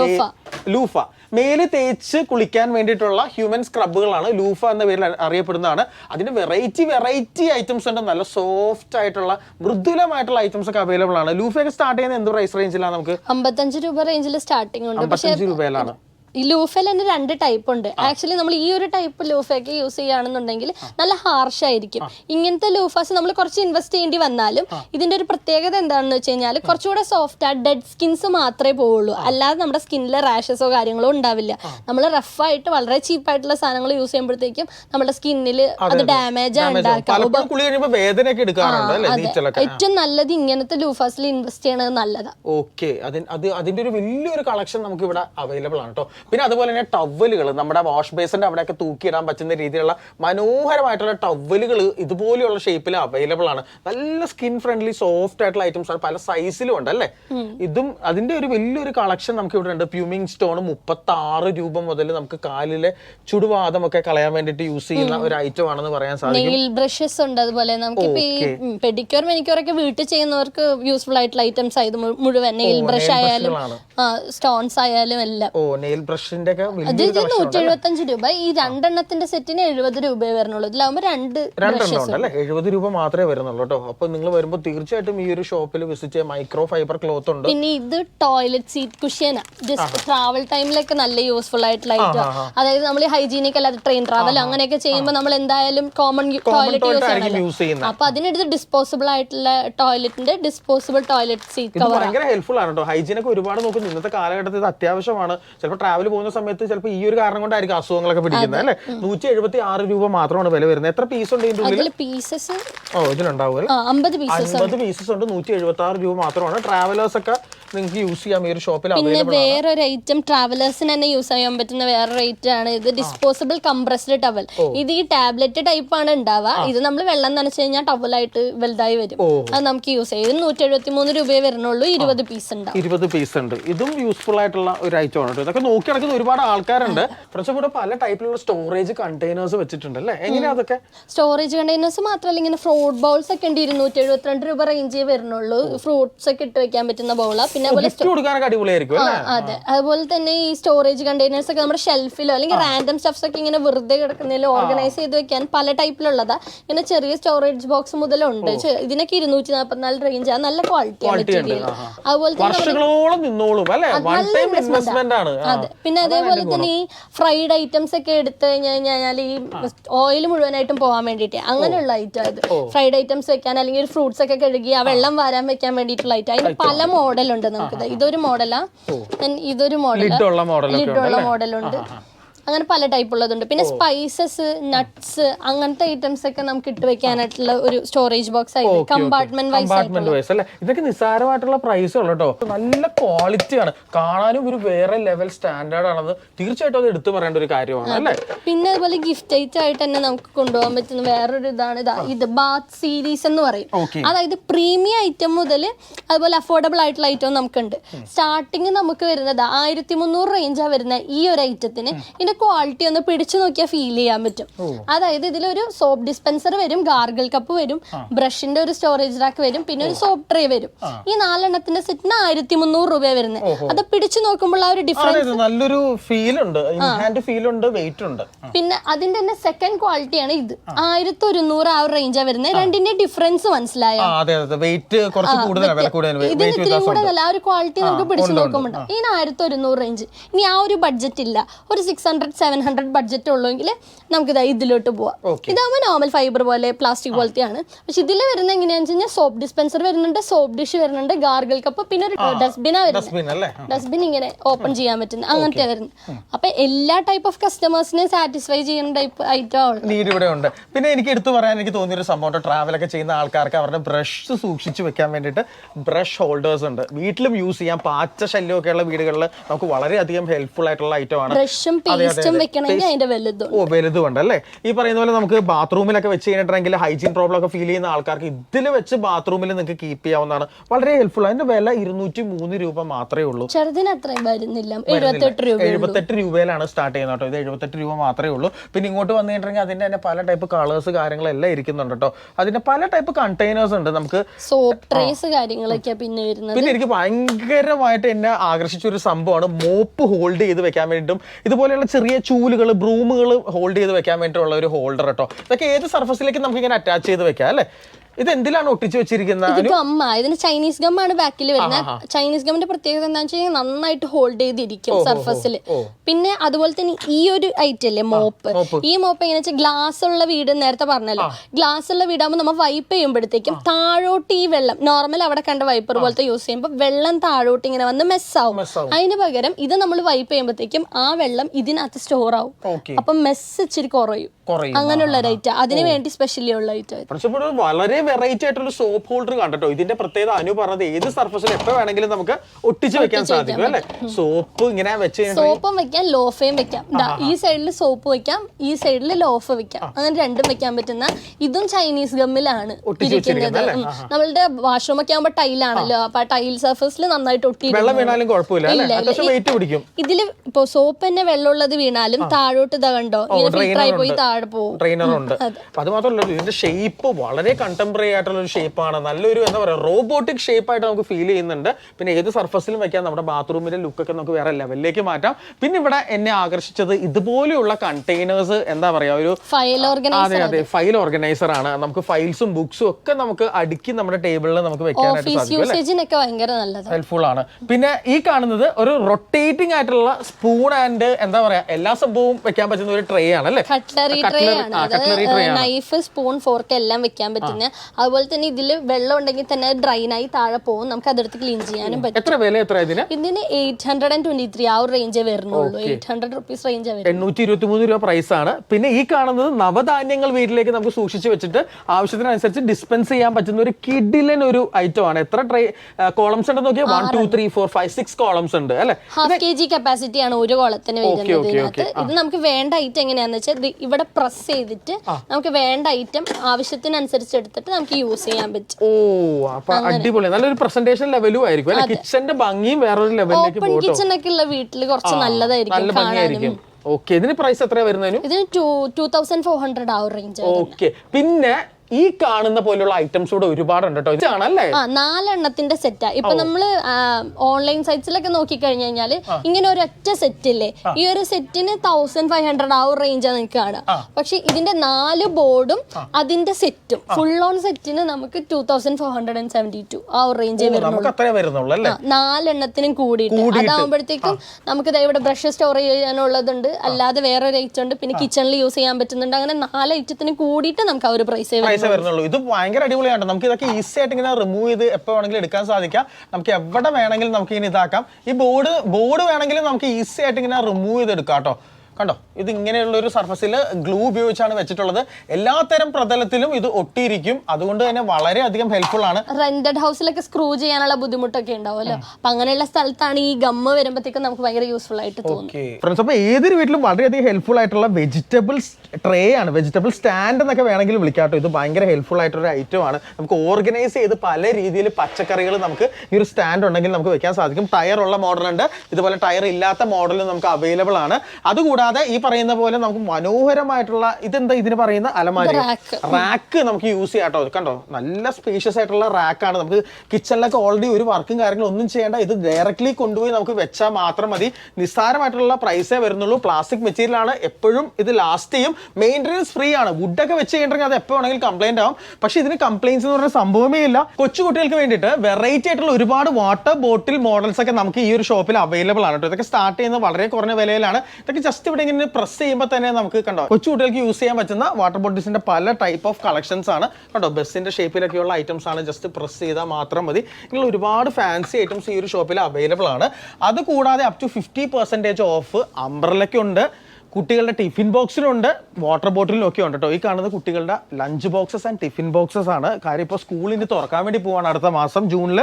ലൂഫ. മേൽ തേച്ച് കുളിക്കാൻ വേണ്ടിയിട്ടുള്ള ഹ്യൂമൻ സ്ക്രബുകളാണ് ലൂഫ എന്ന പേരിൽ അറിയപ്പെടുന്നതാണ്. അതിന് വെറൈറ്റി വെറൈറ്റി ഐറ്റംസ് ഉണ്ട്. നല്ല സോഫ്റ്റ് ആയിട്ടുള്ള മൃദുലമായിട്ടുള്ള ഐറ്റംസ് ഒക്കെ അവൈലബിൾ ആണ്. ലൂഫയൊക്കെ സ്റ്റാർട്ട് ചെയ്യുന്ന എന്ത് പ്രൈസ് റേഞ്ചിലാണ് നമുക്ക്? അമ്പത്തഞ്ച് രൂപ റേഞ്ചിൽ സ്റ്റാർട്ടിംഗ് ഉണ്ട്. അമ്പത്തഞ്ച് രൂപയിലാണ്. ഈ ലൂഫയിൽ തന്നെ രണ്ട് ടൈപ്പ് ഉണ്ട്. ആക്ച്വലി നമ്മൾ ഈ ഒരു ടൈപ്പ് ലൂഫയൊക്കെ യൂസ് ചെയ്യുകയാണെന്നുണ്ടെങ്കിൽ നല്ല ഹാർഷ് ആയിരിക്കും. ഇങ്ങനത്തെ ലൂഫാസ് നമ്മൾ കുറച്ച് ഇൻവെസ്റ്റ് ചെയ്യേണ്ടി വന്നാലും ഇതിന്റെ ഒരു പ്രത്യേകത എന്താണെന്ന് വെച്ച് കഴിഞ്ഞാൽ കുറച്ചുകൂടെ സോഫ്റ്റ് ആ ഡെഡ് സ്കിൻസ് മാത്രമേ പോവുള്ളൂ. അല്ലാതെ നമ്മുടെ സ്കിന്നിലെ റാഷസോ കാര്യങ്ങളോ ഉണ്ടാവില്ല. നമ്മൾ റഫായിട്ട് വളരെ ചീപ്പായിട്ടുള്ള സാധനങ്ങൾ യൂസ് ചെയ്യുമ്പോഴത്തേക്കും നമ്മുടെ സ്കിന്നിൽ അത് ഡാമേജ് ഉണ്ടാക്കാം. ഏറ്റവും നല്ലത് ഇങ്ങനത്തെ ലൂഫാസിൽ ഇൻവെസ്റ്റ് ചെയ്യണത് നല്ലതാണ് ഓക്കെ അതിന് അത് അതിന്റെ ഒരു വലിയൊരു കളക്ഷൻ നമുക്ക് ഇവിടെ അവൈലബിൾ ആണ് കേട്ടോ പിന്നെ അതുപോലെ തന്നെ ടവലുകൾ നമ്മുടെ വാഷ് ബേസിന്റെ അവിടെയൊക്കെ തൂക്കിയിടാൻ പറ്റുന്ന രീതിയിലുള്ള മനോഹരമായിട്ടുള്ള ടവലുകൾ ഇതുപോലെയുള്ള ഷേപ്പിൽ അവൈലബിൾ ആണ്. നല്ല സ്കിൻ ഫ്രണ്ട്ലി സോഫ്റ്റ് ആയിട്ടുള്ള ഐറ്റംസ് ആണ്. പല സൈസിലും ഉണ്ട് അല്ലേ? ഇതും അതിന്റെ ഒരു വലിയൊരു കളക്ഷൻ നമുക്ക് ഇവിടെ ഉണ്ട്. പ്യൂമിങ് സ്റ്റോൺ മുപ്പത്തി ആറ് രൂപ മുതൽ നമുക്ക് കാലിലെ ചുടുവാദമൊക്കെ കളയാൻ വേണ്ടിയിട്ട് യൂസ് ചെയ്യുന്ന ഒരു ഐറ്റം ആണെന്ന് പറയാൻ സാധിക്കും. ബ്രഷസ് ഉണ്ട് അതുപോലെ. നമുക്ക് പെഡിക്യൂർ മെനിക്യൂർ ഒക്കെ വീട്ടിൽ ചെയ്യുന്നവർക്ക് യൂസ്ഫുൾ ആയിട്ടുള്ള ഐറ്റംസ് ആയത് മുഴുവൻ നെയിൽ ബ്രഷ് ആയാലും സ്റ്റോൺസ് ആയാലും എല്ലാം. ഓ നെയിൽ ബ്രഷിന്റെ ഒക്കെ ഇത് നൂറ്റി രൂപ. ഈ രണ്ടെണ്ണത്തിന്റെ സെറ്റിന് എഴുപത് രൂപയെ വരുന്നുള്ളൂ. ഇതിലാവുമ്പോ രണ്ട് രണ്ടെണ്ണം ഉണ്ട് അല്ലേ? എഴുപത് രൂപ മാത്രമേ വരുന്നുള്ളൂ കേട്ടോ. അപ്പൊ നിങ്ങൾ വരുമ്പോൾ തീർച്ചയായിട്ടും ഈ ഒരു ഷോപ്പിൽ വിസിറ്റ് മൈക്രോ ഫൈബർ ക്ലോത്ത് ഉണ്ട്. പിന്നെ ഇത് ടോയ്ലറ്റ് സീറ്റ് കുഷ്യനാ ജസ്റ്റ് ട്രാവൽ ടൈമിലൊക്കെ നല്ല യൂസ്ഫുൾ ആയിട്ടുള്ള ഐറ്റം അതായത് നമ്മൾ ഹൈജീനിക് അല്ലാതെ ട്രെയിൻ ട്രാവൽ അങ്ങനെയൊക്കെ ചെയ്യുമ്പോൾ നമ്മൾ എന്തായാലും കോമൺ ടോയ്ലറ്റ് യൂസ് ചെയ്യുന്നത്. അപ്പൊ അതിനെടുത്ത് ഡിസ്പോസിബിൾ ആയിട്ടുള്ള ടോയ്ലറ്റിന്റെ ഡിസ്പോസിബിൾ ടോയ്ലറ്റ് സീറ്റ് ഭയങ്കര ഹെൽപ്ഫുൾ ആണ് കേട്ടോ. ഹൈജീനൊക്കെ ഒരുപാട് നോക്കുന്നു. ഇന്നത്തെ കാലഘട്ടത്തിൽ അത്യാവശ്യമാണ്. ചിലപ്പോൾ ട്രാവൽ പോകുന്ന സമയത്ത് ചിലപ്പോൾ ഈ ഒരു കാരണം കൊണ്ടായിരിക്കും അസുഖങ്ങളൊക്കെ പിടിക്കുന്നത് അല്ലേ? നൂറ്റി എഴുപത്തി ആറ് രൂപ മാത്രമാണ് വില വരുന്നത്. എത്ര പീസ് ഉണ്ട് ഇതിന്റെ ഉള്ളിൽ അതിൽ പീസസ് ഓ ഇതിലുണ്ടാവും അമ്പത് പീസസ് ഉണ്ട് നൂറ്റി എഴുപത്തി ആറ് രൂപ മാത്രമാണ്. ട്രാവലേഴ്സ് ഒക്കെ നിങ്ങൾക്ക് യൂസ് ചെയ്യാം ഈ ഒരു ഷോപ്പിൽ പിന്നെ വേറൊരു ഐറ്റം ട്രാവലേഴ്സിന് തന്നെ യൂസ് ചെയ്യാൻ പറ്റുന്ന വേറെ റേറ്റ് ആണ്. ഇത് ഡിസ്പോസിബിൾ കംപ്രസ്ഡ് ടവൽ ഇത് ഈ ടാബ്ലറ്റ് ടൈപ്പ് ആണ് ഉണ്ടാവുക. ഇത് നമ്മൾ വെള്ളം നനച്ചു കഴിഞ്ഞാൽ ടവലായിട്ട് വലുതായി വരും. അത് നമുക്ക് യൂസ് ചെയ്യും. ഇത് നൂറ്റി എഴുപത്തി മൂന്ന് രൂപയെ വരുന്നുള്ളൂ. ഇരുപത് പീസ് ഉണ്ട് ഇരുപത് പീസ് ഉണ്ട്. ഇതും യൂസ്ഫുൾ ആയിട്ടുള്ള ഒരു ഐറ്റം ആണ് ഇതൊക്കെ നോക്കി നടക്കുന്ന ഒരുപാട് ആൾക്കാരുണ്ട്. ഫ്രണ്ട്സ് ഇവിടെ പല ടൈപ്പിലുള്ള സ്റ്റോറേജ് കണ്ടെയ്നേഴ്സ് വെച്ചിട്ടുണ്ട് അല്ലേ എങ്ങനെയാ അതൊക്കെ? സ്റ്റോറേജ് കണ്ടെയ്നേഴ്സ് മാത്രമല്ല ഇങ്ങനെ ഫ്രൂട്ട് ബൗൾസ് ഒക്കെ ഉണ്ട്. ഇരുന്നൂറ്റി എഴുപത്തിരണ്ട് രൂപ റേഞ്ച് വരുന്നുള്ളൂ. ഫ്രൂട്ട്സ് ഒക്കെ ഇട്ട് വെക്കാൻ പറ്റുന്ന ബൗളാ പിന്നെ അതുപോലെ ഗിഫ്റ്റ് കൊടുക്കാനൊക്കെ അടിപൊളിയായിരിക്കും അതെ. അതുപോലെ തന്നെ ഈ സ്റ്റോറേജ് കണ്ടെയ്നേഴ്സ് ഒക്കെ നമ്മുടെ ഷെൽഫിലോ അല്ലെങ്കിൽ റാൻഡം സ്റ്റഫ്സ് ഒക്കെ ഇങ്ങനെ വെറുതെ കിടക്കുന്നതിൽ ഓർഗനൈസ് ചെയ്ത് വെക്കാൻ പല ടൈപ്പിലുള്ളതാ ഇങ്ങനെ ചെറിയ സ്റ്റോറേജ് ബോക്സ് മുതലുണ്ട്. ഉണ്ട് ഇതിനൊക്കെ ഇരുന്നൂറ്റി നാൽപ്പത്തിനാല് റേഞ്ച് ആണ് നല്ല ക്വാളിറ്റി മെറ്റീരിയൽ അതുപോലെ തന്നെ വർഷങ്ങളോളം നിന്നോളും അല്ലേ? വൺ ടൈം ഇൻവെസ്റ്റ്മെന്റ് ആണ്. അതെ. പിന്നെ അതേപോലെ തന്നെ ഈ ഫ്രൈഡ് ഐറ്റംസ് ഒക്കെ എടുത്തു കഴിഞ്ഞാൽ ഈ ഓയിൽ മുഴുവനായിട്ടും പോകാൻ വേണ്ടിയിട്ട് അങ്ങനെയുള്ള ഐറ്റം അത് ഫ്രൈഡ് ഐറ്റംസ് വെക്കാൻ അല്ലെങ്കിൽ ഫ്രൂട്ട്സ് ഒക്കെ കഴുകി ആ വെള്ളം വാരാൻ വെക്കാൻ വേണ്ടിയിട്ടുള്ള ഐറ്റം അതിന് പല മോഡലുണ്ട് നമുക്ക്. ഇതൊരു മോഡലാ ഇതൊരു മോഡൽ ലിഡുള്ള മോഡലുണ്ട് അങ്ങനെ പല ടൈപ്പ് ഉള്ളതുണ്ട്. പിന്നെ സ്പൈസസ് നട്ട്സ് അങ്ങനത്തെ ഐറ്റംസ് ഒക്കെ നമുക്ക് ഇട്ട് വെക്കാനായിട്ടുള്ള ഒരു സ്റ്റോറേജ് ബോക്സ് ആയിട്ട് കമ്പാർട്ട്മെന്റ് വൈസ് കമ്പാർട്ട്മെന്റ് വൈസ് അല്ലേ? ഇതൊക്കെ നിസ്സാരമായിട്ടുള്ള പ്രൈസ് ഉള്ളു കേട്ടോ. നല്ല ക്വാളിറ്റി ആണ്. കാണാനും ഒരു വേറെ ലെവൽ സ്റ്റാൻഡേർഡ് ആണത്. തീർച്ചയായിട്ടും അത് എടുത്തു പറയേണ്ട ഒരു കാര്യമാണ് അല്ലേ? പിന്നെ അതുപോലെ ഗിഫ്റ്റ് ഐറ്റം ആയിട്ട് തന്നെ നമുക്ക് കൊണ്ടുപോകാൻ പറ്റുന്ന വേറൊരു ഇതാണ്. ഇതാ ഇത് ബാത്ത് സീരീസ് എന്ന് പറയും. അതായത് പ്രീമിയം ഐറ്റം മുതൽ അതുപോലെ അഫോർഡബിൾ ആയിട്ടുള്ള ഐറ്റം നമുക്കുണ്ട് സ്റ്റാർട്ടിങ് നമുക്ക് വരുന്നത് ആയിരത്തി മുന്നൂറ് റേഞ്ചാണ് വരുന്ന ഈ ഒരു ഐറ്റത്തിന് ഇതിന്റെ ക്വാളിറ്റി ഒന്ന് പിടിച്ചു നോക്കിയാൽ ഫീൽ ചെയ്യാൻ പറ്റും. അതായത് ഇതിലൊരു സോപ്പ് ഡിസ്പെൻസർ വരും ഗാർഗിൾ കപ്പ് വരും ബ്രഷിന്റെ ഒരു സ്റ്റോറേജ് റാക്ക് വരും പിന്നെ ഒരു സോപ്പ് ട്രേ വരും. ഈ നാലെണ്ണത്തിന്റെ സെറ്റിന് ആയിരത്തി മുന്നൂറ് രൂപ വരുന്നത് അത് പിടിച്ചു നോക്കുമ്പോൾ ആ ഒരു ഡിഫറൻസ് നല്ലൊരു ഫീൽ ഉണ്ട്. ഹാൻഡ് ഫീൽ ഉണ്ട് വെയിറ്റ് ഉണ്ട്. പിന്നെ അതിന്റെ തന്നെ സെക്കൻഡ് ക്വാളിറ്റിയാണ് ഇത്. ആയിരത്തി ഒരുന്നൂറ് ആ ഒരു റേഞ്ചാണ് വരുന്നത് രണ്ടിന്റെ ഡിഫറൻസ് മനസ്സിലായോ? വെയിറ്റ് കുറച്ച് കൂടുതൽ ഇതിന് ഇത്രയും കൂടെ നല്ല ആ ഒരു ക്വാളിറ്റി നമുക്ക് പിടിച്ചു നോക്കുമ്പോൾ ഇതിന് ആയിരത്തി ഒരുന്നൂറ് റേഞ്ച് ഇനി ആ ഒരു ബഡ്ജറ്റ് ഇല്ല. ഒരു six hundred seven hundred budget ഉള്ളെങ്കിൽ നമുക്ക് ഇതാ ഇതിലോട്ട് പോവാം. ഇതാകുമ്പോൾ നോർമൽ ഫൈബർ പോലെ പ്ലാസ്റ്റിക് പോലത്തെയാണ്. പക്ഷെ ഇതിൽ വരുന്ന എങ്ങനെയാണെന്ന് വെച്ച് കഴിഞ്ഞാൽ സോപ്പ് ഡിസ്പെൻസർ വരുന്നുണ്ട് സോപ്പ് ഡിഷ് വരുന്നുണ്ട് ഗാർഗിൾ കപ്പ് പിന്നെ ഒരു ഡസ്റ്റ്ബിനാ വരുന്നത്. ഡസ്റ്റ്ബിൻ ഇങ്ങനെ ഓപ്പൺ ചെയ്യാൻ പറ്റുന്ന അങ്ങനത്തെ വരുന്നത്. അപ്പൊ എല്ലാ ടൈപ്പ് ഓഫ് കസ്റ്റമേഴ്സിനെ സാറ്റിസ്ഫൈ ചെയ്യുന്ന ടൈപ്പ് ഐറ്റം നീഡ് ഇവിടെ ഉണ്ട്. പിന്നെ എനിക്ക് എടുത്തു പറയാൻ എനിക്ക് തോന്നിയ ഒരു സംഭവം ട്രാവൽ ഒക്കെ ചെയ്യുന്ന ആൾക്കാർക്ക് അവരുടെ ബ്രഷ് സൂക്ഷിച്ചു വെക്കാൻ വേണ്ടിട്ട് ബ്രഷ് ഹോൾഡേഴ്സ് ഉണ്ട്. വീട്ടിലും യൂസ് ചെയ്യാം. പാച്ച ശല്യമൊക്കെയുള്ള വീടുകളിൽ നമുക്ക് വളരെയധികം ഹെൽപ്ഫുൾ ആയിട്ടുള്ള ഐറ്റം ആണ്. ബ്രഷും പേസ്റ്റും വെക്കണമെങ്കിൽ അതിന്റെ വലുതും ഓ വലുതുണ്ട് അല്ലേ? ഈ പറയുന്ന പോലെ നമുക്ക് ബാത്റൂമിലൊക്കെ വെച്ച് കഴിഞ്ഞിട്ടുണ്ടെങ്കിൽ ഹൈജീൻ പ്രോബ്ലം ഒക്കെ ഫീൽ ചെയ്യുന്ന ആൾക്കാർക്ക് ഇതിൽ വെച്ച് ബാത്റൂമിൽ നിങ്ങൾക്ക് കീപ്പ് ചെയ്യാവുന്നതാണ്. വളരെ ഹെൽപ്ഫുൾ അതിന്റെ വില ഇരുന്നൂറ്റി മൂന്ന് രൂപ മാത്രമേ ഉള്ളൂ. ചെറുതിന് അത്രയും വരുന്നില്ല. എഴുപത്തെട്ട് രൂപ എഴുപത്തെട്ട് രൂപയിലാണ് സ്റ്റാർട്ട് ചെയ്യുന്നത് കേട്ടോ. ഇത് എഴുപത്തെട്ട് രൂപ മാത്രമേ ഉള്ളൂ. പിന്നെ ഇങ്ങോട്ട് വന്നു കഴിഞ്ഞിട്ടുണ്ടെങ്കിൽ അതിന്റെ തന്നെ പല ടൈപ്പ് കളേഴ്സ് കാര്യങ്ങളെല്ലാം ഇരിക്കുന്നുണ്ട് കേട്ടോ. അതിന്റെ പല ടൈപ്പ് കണ്ടെയ്നേഴ്സ് ഉണ്ട് നമുക്ക്. സോപ്പ് ട്രേസ് കാര്യങ്ങളൊക്കെ പിന്നെ വരുന്നത്. പിന്നെ എനിക്ക് ഭയങ്കരമായിട്ട് എന്നെ ആകർഷിച്ച ഒരു സംഭവമാണ്. മോപ്പ് ഹോൾഡ് ചെയ്ത് വെക്കാൻ വേണ്ടിയിട്ടും ഇതുപോലെയുള്ള ചെറിയ ചൂലുകൾ ബ്രൂമുകൾ ഹോൾഡ് ചെയ്ത് വെക്കാൻ വേണ്ടിയിട്ടുള്ള ഒരു ഹോൾഡർ കേട്ടോ ഇതൊക്കെ ഏത് സർഫസിലേക്ക് നമുക്ക് ഇങ്ങനെ അറ്റാച്ച് ചെയ്ത് വെക്കാം അല്ലേ? ഇത് എന്തിലാണ് ഒട്ടിച്ചു വെച്ചിരിക്കുന്നത് ഇത് ഗമ്മ ഇതിന് ചൈനീസ് ഗം ആണ് ബാക്കിൽ വരുന്നത്. ചൈനീസ് ഗമ്മിന്റെ പ്രത്യേകത എന്താണെന്ന് വെച്ച് കഴിഞ്ഞാൽ നന്നായിട്ട് ഹോൾഡ് ചെയ്തിരിക്കും സർഫസിൽ പിന്നെ അതുപോലെ തന്നെ ഈ ഒരു ഐറ്റം അല്ലേ മോപ്പ് ഈ മോപ്പ് എങ്ങനെ വെച്ചാൽ ഗ്ലാസ് ഉള്ള വീട് നേരത്തെ പറഞ്ഞല്ലോ. ഗ്ലാസ് ഉള്ള വീടാകുമ്പോൾ നമ്മൾ വൈപ്പ് ചെയ്യുമ്പോഴത്തേക്കും താഴോട്ട് ഈ വെള്ളം നോർമൽ അവിടെ കണ്ട വൈപ്പർ പോലത്തെ യൂസ് ചെയ്യുമ്പോൾ വെള്ളം താഴോട്ട് ഇങ്ങനെ വന്ന് മെസ്സാവും. അതിന് പകരം ഇത് നമ്മൾ വൈപ്പ് ചെയ്യുമ്പോഴത്തേക്കും ആ വെള്ളം ഇതിനകത്ത് സ്റ്റോർ ആവും. അപ്പം മെസ്സ് ഇച്ചിരി കുറയും. കുറയും അങ്ങനെയുള്ള റേറ്റ് ഐറ്റം അതിന് വേണ്ടി സ്പെഷ്യലി ഉള്ള ഐറ്റം പക്ഷെ വളരെ വെറൈറ്റി ആയിട്ടുള്ള സോപ്പ് ഹോൾഡർ കണ്ടോ ഇതിന്റെ പ്രത്യേകത അനു പറഞ്ഞത് ഏത് സർഫസിൽ എപ്പോ വേണമെങ്കിലും നമുക്ക് ഒട്ടിച്ച് വെക്കാൻ സാധിക്കും അല്ലെ? സോപ്പ് ഇങ്ങനെ വെച്ച് സോപ്പും വെക്കാം ലോഫയും വെക്കാം. ഈ സൈഡിൽ സോപ്പ് വെക്കാം ഈ സൈഡിൽ ലോഫ് വെക്കാം. അങ്ങനെ രണ്ടും വെക്കാൻ പറ്റുന്ന ഇതും ചൈനീസ് ഗമ്മിലാണ് ഒട്ടിച്ചിരിക്കുന്നത് നമ്മളുടെ വാഷ്റൂം ഒക്കെ ആകുമ്പോൾ ടൈലാണല്ലോ അപ്പൊ ആ ടൈൽ സർഫസിൽ നന്നായിട്ട് ഒട്ടി വെള്ളം വീണാലും കുഴപ്പമില്ല അല്ലെ? ഇല്ല, ഇല്ല. വെയിറ്റ് പിടിക്കും. ഇതിൽ ഇപ്പൊ സോപ്പ് തന്നെ വെള്ളമുള്ളത് വീണാലും താഴോട്ട് ഇതാ കണ്ടോ? ഇങ്ങനെ ഫിൽറ്റർ ആയി പോയി താഴെ പോകും ട്രെയിനർ ഉണ്ട്. അപ്പൊ അത് മാത്രമല്ല ഇതിന്റെ ഷേപ്പ് വളരെ കണ്ടംപററി ആയിട്ടുള്ള ഒരു ഷേപ്പാണ് നല്ലൊരു എന്താ പറയാ റോബോട്ടിക് ഷേപ്പ് ആയിട്ട് നമുക്ക് ഫീൽ ചെയ്യുന്നുണ്ട്. പിന്നെ ഏത് സർഫസിലും വെക്കാം നമ്മുടെ ബാത്റൂമിന്റെ ലുക്കൊക്കെ നമുക്ക് വേറെ ലെവലിലേക്ക് മാറ്റാം. പിന്നെ ഇവിടെ എന്നെ ആകർഷിച്ചത് ഇതുപോലെയുള്ള കണ്ടെയ്നേഴ്സ് എന്താ പറയാ ഒരു ഫയൽ അതെ അതെ ഫയൽ ഓർഗനൈസർ ആണ്. നമുക്ക് ഫയൽസും ബുക്സും ഒക്കെ നമുക്ക് അടുക്കി നമ്മുടെ ടേബിളിൽ നമുക്ക് വെക്കാനായിട്ട് സാധിക്കും ഹെൽപ്ഫുൾ ആണ്. പിന്നെ ഈ കാണുന്നത് ഒരു റൊട്ടേറ്റിംഗ് ആയിട്ടുള്ള സ്പൂൺ ആൻഡ് എന്താ പറയാ എല്ലാ സംഭവവും വെക്കാൻ പറ്റുന്ന ഒരു ട്രേ ആണ് അല്ലേ? ട്രേ ആണ്. അത്. നൈഫ് സ്പൂൺ ഫോർക്ക് എല്ലാം വെക്കാൻ പറ്റുന്ന. അതുപോലെ തന്നെ ഇതിൽ വെള്ളം ഉണ്ടെങ്കിൽ തന്നെ ഡ്രൈനായി താഴെ പോകും. നമുക്ക് അതെടുത്ത് ക്ലീൻ ചെയ്യാനും പറ്റും എത്ര വില എത്ര ഇതിന്? ഇതിന് eight hundred and twenty three ആ ഒരു റേഞ്ചേ വരുന്നുള്ളൂ. എയ്റ്റ് ഹൺഡ്രഡ് റുപ്പീസ് റേഞ്ച് എണ്ണൂറ്റി ഇരുപത്തി മൂന്ന് രൂപ പ്രൈസ് ആണ്. പിന്നെ ഈ കാണുന്നത് നവധാന്യങ്ങൾ വീട്ടിലേക്ക് നമുക്ക് സൂക്ഷിച്ച് വെച്ചിട്ട് ആവശ്യത്തിനനുസരിച്ച് ഡിസ്പെൻസ് ചെയ്യാൻ പറ്റുന്ന ഒരു കിഡിലൻ ഒരു ഐറ്റം ആണ്. എത്ര ട്രൈ കോളംസ് ഉണ്ടെന്ന് നോക്കിയാൽ one two three four five six columns ഉണ്ട് അല്ലെ? ഹാഫ് കെ ജി കപ്പാസിറ്റി ആണ് ഒരു കോളത്തിന് വരുന്നത് ഇത് നമുക്ക് വേണ്ട ഐറ്റം എങ്ങനെയാന്ന് വെച്ചാൽ ഇവിടെ പ്രസ് ചെയ്തിട്ട് നമുക്ക് വേണ്ട ഐറ്റം ആവശ്യത്തിനനുസരിച്ച് എടുത്തിട്ട് നമുക്ക് യൂസ് ചെയ്യാൻ പറ്റും. ഓ അപ്പൊ അടിപൊളി. നല്ലൊരു പ്രസന്റേഷൻ ലെവലും ആയിരിക്കും അല്ലെ? കിച്ചന്റെ ഭംഗിയും വേറൊരു ലെവലിലേക്ക് ഓപ്പൺ കിച്ചൺ ഒക്കെ ഉള്ള വീട്ടിൽ കുറച്ച് നല്ലതായിരിക്കും കാണാനും. ഓക്കെ ഇതിന് പ്രൈസ് എത്രയാണ് വരുന്നതിന്? ഇതിന് two two thousand four hundred ആ ഒരു റേഞ്ച് ഓക്കെ പിന്നെ ഈ കാണുന്ന പോലുള്ള ഐറ്റംസ് കൂടെ ഒരുപാടുണ്ട് കേട്ടോ ഇതാണല്ലേ ആ നാലെണ്ണത്തിന്റെ സെറ്റാ ഇപ്പൊ നമ്മൾ ഓൺലൈൻ സൈറ്റ്സിലൊക്കെ നോക്കി കഴിഞ്ഞു കഴിഞ്ഞാൽ ഇങ്ങനെ ഒരു ഒറ്റ സെറ്റ് ഇല്ലേ ഈ ഒരു സെറ്റിന് തൗസൻഡ് ഫൈവ് ഹൺഡ്രഡ് ആ ഒരു റേഞ്ചാണ് നിങ്ങൾക്ക് കാണുക പക്ഷെ ഇതിന്റെ നാല് ബോർഡും അതിന്റെ സെറ്റും ഫുൾ ഓൺ സെറ്റിന് നമുക്ക് two thousand four hundred and seventy two ആ ഒരു റേഞ്ചേ നമുക്ക് അത്രേ വരുന്നുള്ളൂ അല്ലേ? ആ, നാലെണ്ണത്തിനും കൂടിയിട്ട്. അതാവുമ്പോഴത്തേക്കും നമുക്ക് ഇവിടെ ബ്രഷ് സ്റ്റോർ ചെയ്യാനുള്ളതുണ്ട്. അല്ലാതെ വേറെ ഒരു ഐറ്റം ഉണ്ട്. പിന്നെ കിച്ചണിൽ യൂസ് ചെയ്യാൻ പറ്റുന്നുണ്ട്. അങ്ങനെ നാല് ഐറ്റത്തിന് കൂടിയിട്ട് നമുക്ക് ആ ഒരു പ്രൈസ് പൈസ വരുന്നുള്ളൂ. ഇത് ഭയങ്കര അടിപൊളിയാണ് നമുക്ക് ഇതൊക്കെ ഈസി ആയിട്ട് ഇങ്ങനെ റിമൂവ് ചെയ്ത് എപ്പോൾ വേണമെങ്കിലും എടുക്കാൻ സാധിക്കാം. നമുക്ക് എവിടെ വേണമെങ്കിലും നമുക്ക് ഇനി ഇതാക്കാം. ഈ ബോർഡ് ബോർഡ് വേണമെങ്കിലും നമുക്ക് ഈസി ആയിട്ട് ഇങ്ങനെ റിമൂവ് ചെയ്ത് എടുക്കാം കേട്ടോ. കണ്ടോ? ഇത് ഇങ്ങനെയുള്ള ഒരു സർഫസിൽ ഗ്ലൂ ഉപയോഗിച്ചാണ് വെച്ചിട്ടുള്ളത്. എല്ലാത്തരം പ്രതലത്തിലും ഇത് ഒട്ടിയിരിക്കും. അതുകൊണ്ട് തന്നെ വളരെ അധികം ഹെൽപ്ഫുൾ ആണ് റെന്റഡ് ഹൗസിലൊക്കെ സ്ക്രൂ ചെയ്യാനുള്ള ബുദ്ധിമുട്ടൊക്കെ ഉണ്ടാവുമല്ലോ? അപ്പൊ അങ്ങനെയുള്ള സ്ഥലത്താണ് ഈ ഗമ്മ വരുമ്പോഴത്തേക്കും നമുക്ക് ഭയങ്കര യൂസ്ഫുൾ ആയിട്ട് തോന്നും ഫ്രണ്ട്സ് അപ്പൊ ഏതൊരു വീട്ടിലും വളരെയധികം ഹെൽപ്ഫുൾ ആയിട്ടുള്ള വെജിറ്റബിൾസ് ട്രേ ആണ്. വെജിറ്റബിൾ സ്റ്റാൻഡ് എന്നൊക്കെ വേണമെങ്കിൽ വിളിക്കാട്ടോ ഇത് ഭയങ്കര ഹെൽപ്ഫുൾ ആയിട്ടൊരു ഐറ്റം ആണ്. നമുക്ക് ഓർഗനൈസ് ചെയ്ത് പല രീതിയിൽ പച്ചക്കറികൾ നമുക്ക് ഈ ഒരു സ്റ്റാൻഡ് ഉണ്ടെങ്കിൽ നമുക്ക് വെക്കാൻ സാധിക്കും. ടയർ ഉള്ള മോഡൽ ഉണ്ട്. ഇതുപോലെ ടയർ ഇല്ലാത്ത മോഡലും നമുക്ക് അവൈലബിൾ ആണ്. അതുകൂടാതെ ഈ പറയുന്ന പോലെ നമുക്ക് മനോഹരമായിട്ടുള്ള ഇതെന്താ ഇതിന് പറയുന്ന അലമാരി? റാക്ക് നമുക്ക് യൂസ് ചെയ്യാം കേട്ടോ. കണ്ടോ? നല്ല സ്പേഷ്യസ് ആയിട്ടുള്ള റാക്കാണ് നമുക്ക് കിച്ചണിലൊക്കെ ഓൾറെഡി ഒരു വർക്കും കാര്യങ്ങളും ഒന്നും ചെയ്യേണ്ട. ഇത് ഡയറക്ട്ലി കൊണ്ടുപോയി നമുക്ക് വെച്ചാൽ മാത്രം മതി. നിസ്സാരമായിട്ടുള്ള പ്രൈസേ വരുന്നുള്ളൂ. പ്ലാസ്റ്റിക് മെറ്റീരിയൽ ആണ്. എപ്പോഴും ഇത് ലാസ്റ്റ് ചെയ്യും. മെയിന്റെനൻസ് ഫ്രീ ആണ്. വുഡൊക്കെ വെച്ച് കഴിഞ്ഞിട്ടുണ്ടെങ്കിൽ അത് എപ്പോൾ വേണമെങ്കിലും കംപ്ലൈന്റ് ആവും. പക്ഷേ ഇതിന് കംപ്ലൈൻസ് എന്ന് പറഞ്ഞ സംഭവമേ ഇല്ല. കൊച്ചു കുട്ടികൾക്ക് വേണ്ടിയിട്ട് വെറൈറ്റി ആയിട്ടുള്ള ഒരുപാട് വാട്ടർ ബോട്ടിൽ മോഡൽസ് ഒക്കെ നമുക്ക് ഈ ഒരു ഷോപ്പിൽ അവൈലബിൾ ആണ് കേട്ടോ. ഇതൊക്കെ സ്റ്റാർട്ട് ചെയ്യുന്നത് വളരെ കുറഞ്ഞ വിലയിലാണ്. ഇതൊക്കെ ജസ്റ്റ് ഇവിടെ ഇങ്ങനെ പ്രസ് ചെയ്യുമ്പോൾ തന്നെ നമുക്ക് കണ്ടോ കൊച്ചു കുട്ടികൾക്ക് യൂസ് ചെയ്യാൻ പറ്റുന്ന വാട്ടർ ബോട്ടിൽസിന്റെ പല ടൈപ്പ് ഓഫ് കളക്ഷൻസ് ആണ്. കണ്ടോ ബസ്സിന്റെ ഷേപ്പിലൊക്കെയുള്ള ഐറ്റംസ് ആണ് ജസ്റ്റ് പ്രസ് ചെയ്താൽ മാത്രം മതി. ഇങ്ങനെ ഒരുപാട് ഫാൻസി ഐറ്റംസ് ഈ ഒരു ഷോപ്പിൽ അവൈലബിൾ ആണ്. അത് കൂടാതെ up to fifty percentage off അംബ്രലയ്ക്കുണ്ട് കുട്ടികളുടെ ടിഫിൻ ബോക്സിലുണ്ട്. വാട്ടർ ബോട്ടിലും ഒക്കെ ഉണ്ട് കേട്ടോ ഈ കാണുന്ന കുട്ടികളുടെ lunch boxes and tiffin boxes ആണ്. കാര്യം ഇപ്പോൾ സ്കൂളിന് തുറക്കാൻ വേണ്ടി പോവാണ് അടുത്ത മാസം ജൂണിൽ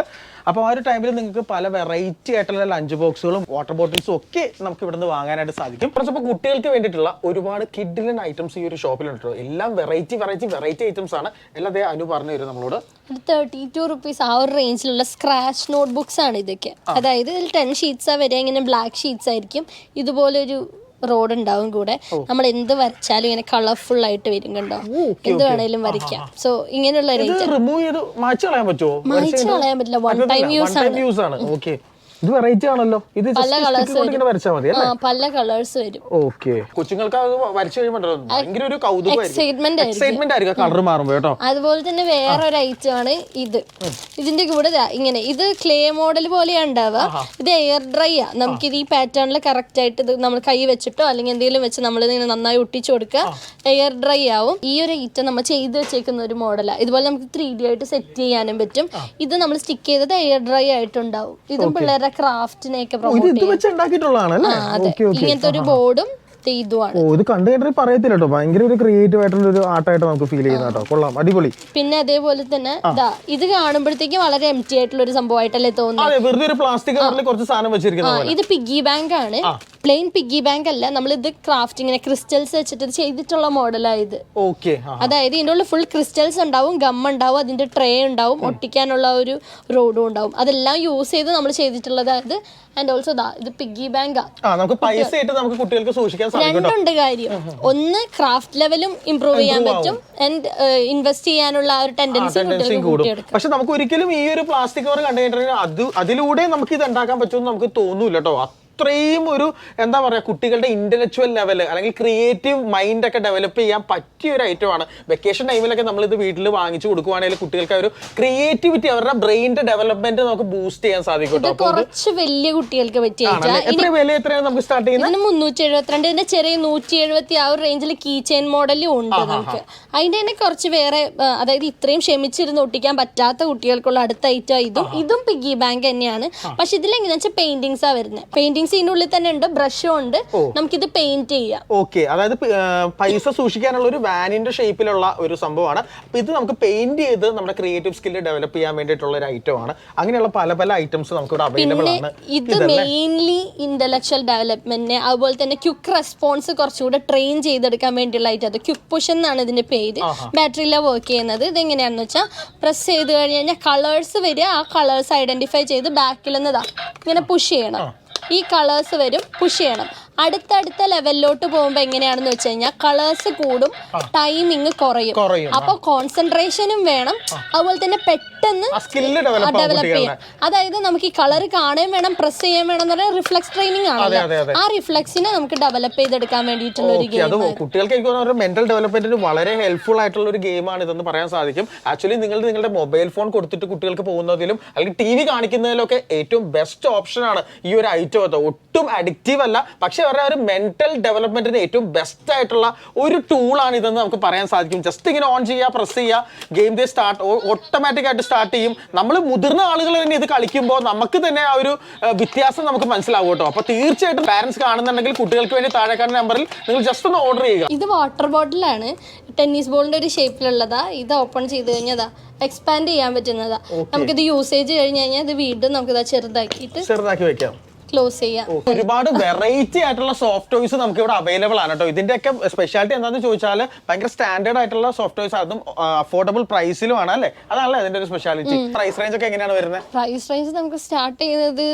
അപ്പോൾ ആ ഒരു ടൈമിൽ നിങ്ങൾക്ക് പല വെറൈറ്റി ആയിട്ടുള്ള ലഞ്ച് ബോക്സുകളും വാട്ടർ ബോട്ടിൽസും ഒക്കെ നമുക്ക് ഇവിടുന്ന് വാങ്ങാനായിട്ട് സാധിക്കും. കുറച്ച് ഇപ്പോൾ കുട്ടികൾക്ക് വേണ്ടിയിട്ടുള്ള ഒരുപാട് കിഡിലൻ ഐറ്റംസ് ഈ ഒരു ഷോപ്പിലുണ്ട് എല്ലാം വെറൈറ്റി വെറൈറ്റി വെറൈറ്റി ഐറ്റംസ് ആണ്. എല്ലാം അതേ അനു പറഞ്ഞു തരും നമ്മളോട്. തേർട്ടി ടു റുപ്പീസ് ആ ഒരു റേഞ്ചിലുള്ള സ്ക്രാച്ച് നോട്ട് ബുക്സ് ആണ് ഇതൊക്കെ. അതായത് ഇതിൽ ടെൻ ഷീറ്റ്സാ വരെ ഇങ്ങനെ ബ്ലാക്ക് ഷീറ്റ്സ് ആയിരിക്കും. ഇതുപോലെ ഒരു റോഡ് ഉണ്ടാവും കൂടെ. നമ്മൾ എന്ത് വരച്ചാലും ഇങ്ങനെ കളർഫുൾ ആയിട്ട് വരും കണ്ടോ? എന്ത് വേണേലും വരയ്ക്കാം. സോ ഇങ്ങനെയുള്ള മായ്ച്ചു കളയാൻ പറ്റില്ല. വൺ ടൈം യൂസ് ആണ്. ഇത് വെറൈറ്റി ആണല്ലോ. ഇത് പല കളേഴ്സ് ഇങ്ങനെ വരച്ചാൽ മതി പല കളേഴ്സ് വരും. ഓക്കെ കൊച്ചുങ്ങൾക്ക് അത് വരച്ചു കഴിയുമ്പോൾ ഭയങ്കര ഒരു കൗതുകമായിരിക്കും. എക്സൈറ്റ്മെന്റ് ആയിരിക്കും. കളർ കേട്ടോ. അതുപോലെ തന്നെ വേറൊരു ഐറ്റം ആണ് ഇത്. ഇതിന്റെ കൂടെ ഇങ്ങനെ ഇത് ക്ലേ മോഡൽ പോലെയാണ് ഉണ്ടാവുക. ഇത് എയർ ഡ്രൈ ആ. നമുക്ക് ഇത് ഈ പാറ്റേണിൽ കറക്റ്റ് ആയിട്ട് ഇത് നമ്മൾ കൈ വെച്ചിട്ടോ അല്ലെങ്കിൽ എന്തെങ്കിലും വെച്ച് നമ്മൾ ഇതിനെ നന്നായി ഒട്ടിച്ചു കൊടുക്കുക എയർ ഡ്രൈ ആവും. ഈ ഒരു ഐറ്റം നമ്മൾ ചെയ്ത് വെച്ചേക്കുന്ന ഒരു മോഡലാണ് ഇതുപോലെ നമുക്ക് ത്രീ ഡി ആയിട്ട് സെറ്റ് ചെയ്യാനും പറ്റും. ഇത് നമ്മൾ സ്റ്റിക്ക് ചെയ്തത് എയർ ഡ്രൈ ആയിട്ടുണ്ടാവും. ഇതും പിള്ളേരുടെ ക്രാഫ്റ്റിനെയൊക്കെ ഇത് പ്രൊമോട്ട് ഇത് വെച്ച് ഇങ്ങനത്തെ ഒരു ബോർഡും ഇതുമാണ് ഓ ഇത് കണ്ടു കേട്ടിട്ട് പറയത്തില്ല കേട്ടോ. ഭയങ്കര ഒരു ക്രിയേറ്റീവ് ആയിട്ടുള്ള ഒരു ആർട്ടായിട്ട് നമുക്ക് ഫീൽ ചെയ്യുന്ന കേട്ടോ. കൊള്ളാം. അടിപൊളി. പിന്നെ അതേപോലെ തന്നെ ഇതാ കാണുമ്പോഴത്തേക്കും വളരെ എംറ്റി ആയിട്ടുള്ള ഒരു സംഭവമായിട്ടല്ലേ തോന്നുന്നത്. വെറുതെ ഒരു പ്ലാസ്റ്റിക് കുറച്ച് സാധനം ഇത് പിഗ്ഗി ബാങ്ക് ആണ്. പ്ലെയിൻ പിഗ്ഗി ബാങ്ക് അല്ല നമ്മൾ ഇത് ക്രാഫ്റ്റ് ഇങ്ങനെ ക്രിസ്റ്റൽസ് വെച്ചിട്ട് ചെയ്തിട്ടുള്ള മോഡലായത് ഓക്കെ അതായത് ഇതിന്റെ ഉള്ളിൽ ഫുൾ ക്രിസ്റ്റൽസ് ഉണ്ടാവും ഗം ഉണ്ടാവും അതിന്റെ ട്രേ ഉണ്ടാവും ഒട്ടിക്കാനുള്ള ഒരു റോഡും ഉണ്ടാവും. അതെല്ലാം യൂസ് ചെയ്ത് നമ്മൾ ചെയ്തിട്ടുള്ളത് അത്. ആൻഡ് ഓൾസോ ദാ ഇത് പിഗ്ഗി ബാങ്ക് നമുക്ക് പൈസ നമുക്ക് കുട്ടികൾക്ക് സൂക്ഷിക്കാൻ രണ്ടുണ്ട് കാര്യം. ഒന്ന് ക്രാഫ്റ്റ് ലെവലും ഇമ്പ്രൂവ് ചെയ്യാൻ പറ്റും. ആൻഡ് ഇൻവെസ്റ്റ് ചെയ്യാനുള്ള ഒരു ടെൻഡൻസി കുട്ടികൾക്ക് കൂടും. പക്ഷെ നമുക്ക് ഒരിക്കലും ഈ ഒരു പ്ലാസ്റ്റിക് കവർ കണ്ടു കഴിഞ്ഞിട്ടുണ്ടെങ്കിൽ അത് അതിലൂടെ നമുക്ക് ഇത് ഉണ്ടാക്കാൻ പറ്റുമെന്ന് നമുക്ക് തോന്നൂല കേട്ടോ. അത്രയും ഒരു എന്താ പറയുക കുട്ടികളുടെ ഇന്റലക്ച്വൽ ലെവൽ അല്ലെങ്കിൽ ക്രിയേറ്റീവ് മൈൻഡൊക്കെ ഡെവലപ്പ് ചെയ്യാൻ പറ്റിയ ഒരു ഐറ്റമാണ് വെക്കേഷൻ ടൈമിലൊക്കെ നമ്മളിത് വീട്ടിൽ വാങ്ങിച്ചു കൊടുക്കുവാണെങ്കിൽ കുട്ടികൾക്ക് ഒരു ക്രിയേറ്റിവിറ്റി അവരുടെ ബ്രെയിനിന്റെ ഡെവലപ്മെന്റ് നമുക്ക് ബൂസ്റ്റ് ചെയ്യാൻ സാധിക്കും കുറച്ച് വലിയ കുട്ടികൾക്ക് പറ്റിയ എത്ര വില എത്രയാണ് നമുക്ക് സ്റ്റാർട്ട് ചെയ്യുന്നത്? മുന്നൂറ്റി എഴുപത്തിരണ്ട് ഇതിന്റെ ചെറിയ നൂറ്റി എഴുപത്തി ആ ഒരു റേഞ്ചിൽ കീ ചെയിൻ മോഡലും ഉണ്ട് നമുക്ക്. അതിന്റെ തന്നെ കുറച്ച് വേറെ അതായത് ഇത്രയും ക്ഷമിച്ചിരുന്ന് ഒട്ടിക്കാൻ പറ്റാത്ത കുട്ടികൾക്കുള്ള അടുത്ത ഐറ്റം ഇതും. ഇതും പിഗ്ഗി ബാങ്ക് തന്നെയാണ്. പക്ഷെ ഇതിൽ എങ്ങനെയാ വെച്ചാൽ പെയിന്റിങ്സ് ആ വരുന്നത് പെയിന്റിങ്സ് ഇതിന്റെ ഉള്ളിൽ തന്നെ ഉണ്ട് ബ്രഷും ഉണ്ട്. നമുക്കിത് പെയിന്റ് ചെയ്യാം. ഓക്കെ അതായത് പൈസ സൂക്ഷിക്കാനുള്ള ഒരു വാനിന്റെ ഷേപ്പിലുള്ള ഒരു സംഭവമാണ്. അപ്പൊ ഇത് നമുക്ക് പെയിന്റ് ചെയ്ത് നമ്മുടെ ക്രിയേറ്റീവ് സ്കില്ല് ഡെവലപ്പ് ചെയ്യാൻ വേണ്ടിയിട്ടുള്ള ഒരു ഐറ്റം ആണ്. അങ്ങനെയുള്ള പല പല ഐറ്റംസ് നമുക്ക് ഇവിടെ അവൈലബിൾ ആണ്. ഇത് മെയിൻലി ഇന്റലക്ച്വൽ ഡെവലപ്മെന്റിനെ അതുപോലെ തന്നെ ക്യുക്ക് റെസ്പോൺസ് കുറച്ചുകൂടെ ട്രെയിൻ ചെയ്തെടുക്കാൻ വേണ്ടിയുള്ള ഐറ്റം അത് ക്യുക്ക് പുഷ് എന്നാണ് ഇതിന്റെ പേര്. ബാറ്ററിയിലാണ് വർക്ക് ചെയ്യുന്നത്. ഇതെങ്ങനെയാണെന്ന് വെച്ചാൽ പ്രസ് ചെയ്ത് കഴിഞ്ഞ് കഴിഞ്ഞാൽ കളേഴ്സ് വരിക ആ കളേഴ്സ് ഐഡന്റിഫൈ ചെയ്ത് ബാക്കിൽ നിന്നതാ. ഇങ്ങനെ പുഷ് ചെയ്യണം. ഈ കളേഴ്സ് വരും. പുഷ് ചെയ്യണം. അടുത്തടുത്ത ലെവലിലോട്ട് പോകുമ്പോൾ എങ്ങനെയാണെന്ന് വെച്ച് കഴിഞ്ഞാൽ കളേഴ്സ് കൂടും ടൈമിങ് കുറയും. അപ്പോൾ അപ്പൊ കോൺസെൻട്രേഷനും വേണം. അതുപോലെ തന്നെ പെട്ടെന്ന് സ്കില്ല് ഡെവലപ്പ് ചെയ്യാം അതായത് നമുക്ക് ഈ കളർ കാണുകയും വേണം പ്രസ് ചെയ്യാൻ വേണം എന്ന് പറഞ്ഞാൽ റിഫ്ലക്സ് ട്രെയിനിങ് ആണ് ആ റിഫ്ലക്സിനെ നമുക്ക് ഡെവലപ്പ് ചെയ്തെടുക്കാൻ വേണ്ടിയിട്ടുള്ള ഒരു ഗെയിം കുട്ടികൾക്ക് എനിക്ക് അവരുടെ മെന്റൽ ഡെവലപ്മെന്റിന് വളരെ ഹെൽപ്ഫുൾ ആയിട്ടുള്ള ഒരു ഗെയിമാണ് ഇതെന്ന് പറയാൻ സാധിക്കും. ആക്ച്വലി നിങ്ങൾ നിങ്ങളുടെ മൊബൈൽ ഫോൺ കൊടുത്തിട്ട് കുട്ടികൾക്ക് പോകുന്നതിലും അല്ലെങ്കിൽ ടി വി കാണിക്കുന്നതിലൊക്കെ ഏറ്റവും ബെസ്റ്റ് ഓപ്ഷൻ ആണ് ഈ ഒരു ഐറ്റം അത്. ഒട്ടും അഡിക്റ്റീവ് അല്ല പക്ഷെ അവരുടെ ഒരു മെന്റൽ ഡെവലപ്മെന്റിന് ഏറ്റവും ബെസ്റ്റ് ആയിട്ടുള്ള ഒരു ടൂളാണ് ഇതെന്ന് നമുക്ക് പറയാൻ സാധിക്കും. ജസ്റ്റ് ഇങ്ങനെ ഓൺ ചെയ്യുക പ്രസ് ചെയ്യുക ഗെയിം ദേ സ്റ്റാർട്ട് ഓട്ടോമാറ്റിക് ആയിട്ട് സ്റ്റാർട്ട് ചെയ്യും. നമ്മൾ മുതിർന്ന ആളുകൾ തന്നെ ഇത് കളിക്കുമ്പോൾ നമുക്ക് തന്നെ ആ ഒരു വ്യത്യാസം നമുക്ക് മനസ്സിലാവും കേട്ടോ. അപ്പൊ തീർച്ചയായിട്ടും പാരന്റ്സ് കാണുന്നുണ്ടെങ്കിൽ കുട്ടികൾക്ക് വേണ്ടി താഴെ കാണുന്ന നമ്പറിൽ നിങ്ങൾ ജസ്റ്റ് ഒന്ന് ഓർഡർ ചെയ്യുക. ഇത് വാട്ടർ ബോട്ടിലാണ് ടെന്നീസ് ബോളിന്റെ ഒരു ഷേപ്പിലുള്ളതാ ഇത് ഓപ്പൺ ചെയ്ത് കഴിഞ്ഞതാ. എക്സ്പാൻഡ് ചെയ്യാൻ പറ്റുന്നതാ. നമുക്കിത് യൂസേജ് കഴിഞ്ഞ് കഴിഞ്ഞാൽ ഇത് വീണ്ടും നമുക്ക് ചെറുതാക്കിയിട്ട് ചെറുതാക്കി വെക്കാം. ക്ലോസ് ചെയ്യാം. ഒരുപാട് വെറൈറ്റി ആയിട്ടുള്ള സോഫ്റ്റ് ടോയ്സ് നമുക്ക് ഇവിടെ അവൈലബിൾ ആണ് കേട്ടോ. ഇതിന്റെയൊക്കെ സ്പെഷ്യാലിറ്റി എന്താണെന്ന് ചോദിച്ചാൽ ഭയങ്കര സ്റ്റാൻഡേർഡ് ആയിട്ടുള്ള സോഫ്റ്റ് ടോയ്സ് അതും അഫോർഡബിൾ പ്രൈസിലും ആണ് അല്ലേ? അതാണല്ലേ അതിന്റെ ഒരു സ്പെഷ്യാലിറ്റി പ്രൈസ് റേഞ്ച് ഒക്കെ എങ്ങനെയാണ് വരുന്നത്? പ്രൈസ് റേഞ്ച് നമുക്ക് സ്റ്റാർട്ട് ചെയ്യുന്നത്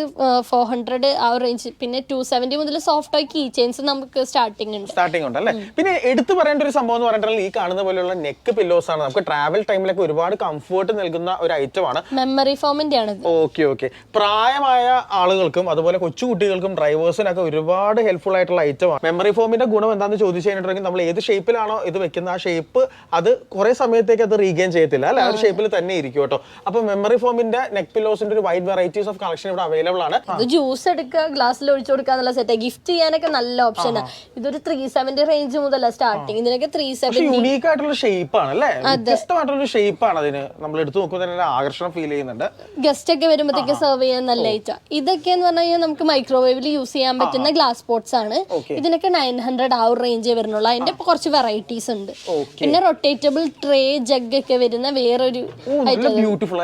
ഫോർ ഹൺഡ്രഡ് ആ റേഞ്ച് പിന്നെ ടു സെവന്റി മുതൽ സോഫ്റ്റ് ആയി കീ ചെയിൻസ് നമുക്ക് സ്റ്റാർട്ടിംഗ് ഉണ്ട്. സ്റ്റാർട്ടിംഗ് ഉണ്ട് അല്ലേ? പിന്നെ എടുത്തു പറയേണ്ട ഒരു സംഭവം എന്ന് പറഞ്ഞിട്ടുണ്ടെങ്കിൽ ഈ കാണുന്ന പോലെയുള്ള നെക്ക് പില്ലോസ് ആണ്. നമുക്ക് ട്രാവൽ ടൈമിലൊക്കെ ഒരുപാട് കംഫർട്ട് നൽകുന്ന ഒരു ഐറ്റം ആണ്. മെമ്മറി ഫോമിന്റെ ആണ് ഓക്കെ ഓക്കെ പ്രായമായ ആളുകൾക്കും അതുപോലെ കൊച്ചു കുട്ടികൾക്കും ഡ്രൈവേഴ്സിനൊക്കെ ഒരുപാട് ഹെൽപ്ഫുൾ ആയിട്ടുള്ള ഐറ്റം ആണ്. മെമ്മറി ഫോമിന്റെ ഗുണം എന്താണെന്ന് ചോദിച്ചു കഴിഞ്ഞിട്ടുണ്ടെങ്കിൽ നമ്മൾ ഏത് ഷേപ്പിലാണോ ഇത് വെക്കുന്ന ആ ഷേപ്പ് അത് കുറെ സമയത്തേക്ക് അത് റീഗെയിൻ ചെയ്യത്തില്ല. അല്ല? ആ ഒരു ഷേപ്പിൽ തന്നെ ഇരിക്കും കേട്ടോ. അപ്പൊ മെമ്മറി ഫോമിന്റെ നെക് പില്ലോസിന്റെ ഒരു വൈഡ് വെറൈറ്റീസ് ഓഫ് കളക്ഷൻ ഇവിടെ അവൈലബിൾ ആണ്. ജ്യൂസ് എടുക്കുക ഗ്ലാസ്സിൽ ഒഴിച്ചു കൊടുക്കുക എന്നുള്ള സെറ്റ് ഗിഫ്റ്റ് ചെയ്യാനൊക്കെ നല്ല ഓപ്ഷനാണ് ഇതൊരു ത്രീ സെവന്റി റേഞ്ച് മുതലാണ് സ്റ്റാർട്ടിങ് ഇതിനൊക്കെ ത്രീ സെവൻ യുണീക്ക് ആയിട്ടുള്ള ഷേപ്പ് ആണ് അല്ലേ? വ്യത്യസ്തമായിട്ടുള്ള ഷേപ്പ് ആണ് അതിന്. നമ്മൾ എടുത്തു നോക്കുമ്പോൾ തന്നെ ഒരു ആകർഷണം ഫീൽ ചെയ്യുന്നുണ്ട്. ഗസ്റ്റ് ഒക്കെ വരുമ്പോഴത്തേക്ക് സെർവ് ചെയ്യാൻ നല്ല ഐറ്റം ഇതൊക്കെ എന്ന് പറഞ്ഞു കഴിഞ്ഞാൽ നമുക്ക് മൈക്രോവേവിൽ യൂസ് ചെയ്യാൻ പറ്റുന്ന ഗ്ലാസ് പോട്ട്സ് ആണ്. ഇതിനൊക്കെ നയൻ ഹൺഡ്രഡ് ആ ഒരു റേഞ്ച് വരുന്നുള്ളൂ. അതിന്റെ കുറച്ച് വെറൈറ്റീസ് ഉണ്ട്. പിന്നെ റൊട്ടേറ്റബിൾ ട്രേ ജഗ് ഒക്കെ വരുന്ന വേറൊരു ബ്യൂട്ടിഫുൾ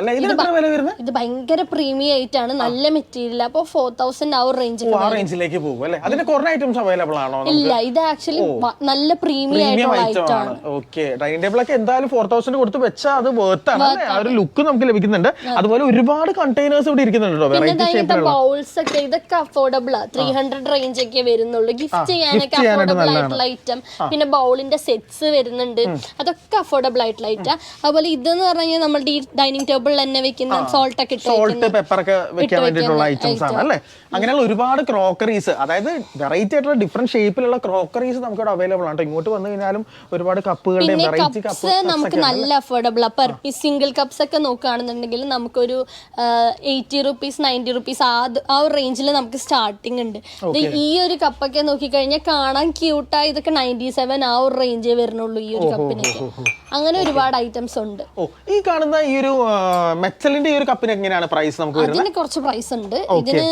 ഇത് ഭയങ്കര പ്രീമിയം ആയിട്ടാണ് നല്ല മെറ്റീരിയൽ അപ്പൊ ഫോർ തൗസൻഡ് ആ ഒരു റേഞ്ച് റേഞ്ചിലേക്ക് പോകും അല്ലേ? അതിന്റെ കുറേ ഐറ്റംസ് അവൈലബിൾ ആണോ ഇല്ല ഇത് ആക്ച്വലി നല്ല പ്രീമിയം ആയിട്ടുള്ള ആണ്. ഓക്കെ ഡൈനിങ് ടേബിൾ ഒക്കെ എന്തായാലും ഫോർ തൗസൻഡ് കൊടുത്ത് വെച്ചാൽ അത് വേർത്ത് ആണ് ആ ഒരു ലുക്ക് നമുക്ക് ലഭിക്കുന്നുണ്ട്. അതുപോലെ ഒരുപാട് കണ്ടെയ്നേഴ്സ് ഇവിടെ ഇരിക്കുന്നുണ്ട് ബൗൾസ് ഒക്കെ ഇതൊക്കെ അഫോർഡബിൾ ആ. ത്രീ ഹൺഡ്രഡ് റേഞ്ച് ഒക്കെ വരുന്നുള്ളൂ. ഗിഫ്റ്റ് ചെയ്യാനൊക്കെ അഫോർഡബിൾ. ആയിട്ടുള്ള ഐറ്റം പിന്നെ ബൗളിന്റെ സെറ്റ്സ് വരുന്നുണ്ട്. അതൊക്കെ അഫോർഡബിൾ ആയിട്ടുള്ള ഐറ്റം അതുപോലെ ഇതെന്ന് പറഞ്ഞു കഴിഞ്ഞാൽ നമ്മുടെ ഈ ഡൈനിങ് ടേബിളിൽ തന്നെ വെക്കുന്ന സോൾട്ട് ഒക്കെ സോൾട്ട് പെപ്പർ ഒക്കെ വെക്കാൻ വേണ്ടിയിട്ടുള്ള ഐറ്റംസ് ആണ് അല്ലേ? അങ്ങനെയുള്ള ഒരുപാട് ക്രോക്കറീസ് അതായത് വെറൈറ്റി ആയിട്ടുള്ള ഡിഫറെന്റ് ഷേപ്പിലുള്ള ക്രോക്കറീസ് നമുക്ക് ഇവിടെ അവൈലബിൾ ആണ് ട്ടോ. ഇങ്ങോട്ട് വന്നു കഴിഞ്ഞാലും ഒരുപാട് കപ്പുകളുടെ വെറൈറ്റി കപ്സ് നമുക്ക് നല്ല അഫോർഡബിൾ ആ. പെർ പീസ് സിംഗിൾ കപ്സ് ഒക്കെ നോക്കുകയാണെന്നുണ്ടെങ്കിൽ നമുക്കൊരു എയ്റ്റി റുപ്പീസ് നയന്റി റുപ്പീസ് ആ ആ ഒരു റേഞ്ചിൽ നമുക്ക് സ്റ്റാർട്ടിംഗ് ഉണ്ട്. ഈ ഒരു കപ്പൊക്കെ നോക്കിക്കഴിഞ്ഞാൽ കാണാൻ ക്യൂട്ടായി ഇതൊക്കെ നയന്റി സെവൻ ആ ഒരു റേഞ്ചേ വരുന്നുള്ളൂ ഈ ഒരു കപ്പിനൊക്കെ അങ്ങനെ ഒരുപാട് ഐറ്റംസ് ഉണ്ട്. ഈ കാണുന്ന ഈ ഒരു മെറ്റലിന്റെ ഈ ഒരു കപ്പിന് എങ്ങനെയാണ് പ്രൈസ് നമുക്ക് വരുന്നത്? അതിന് കുറച്ച് പ്രൈസ് ഉണ്ട്. ഇതിന്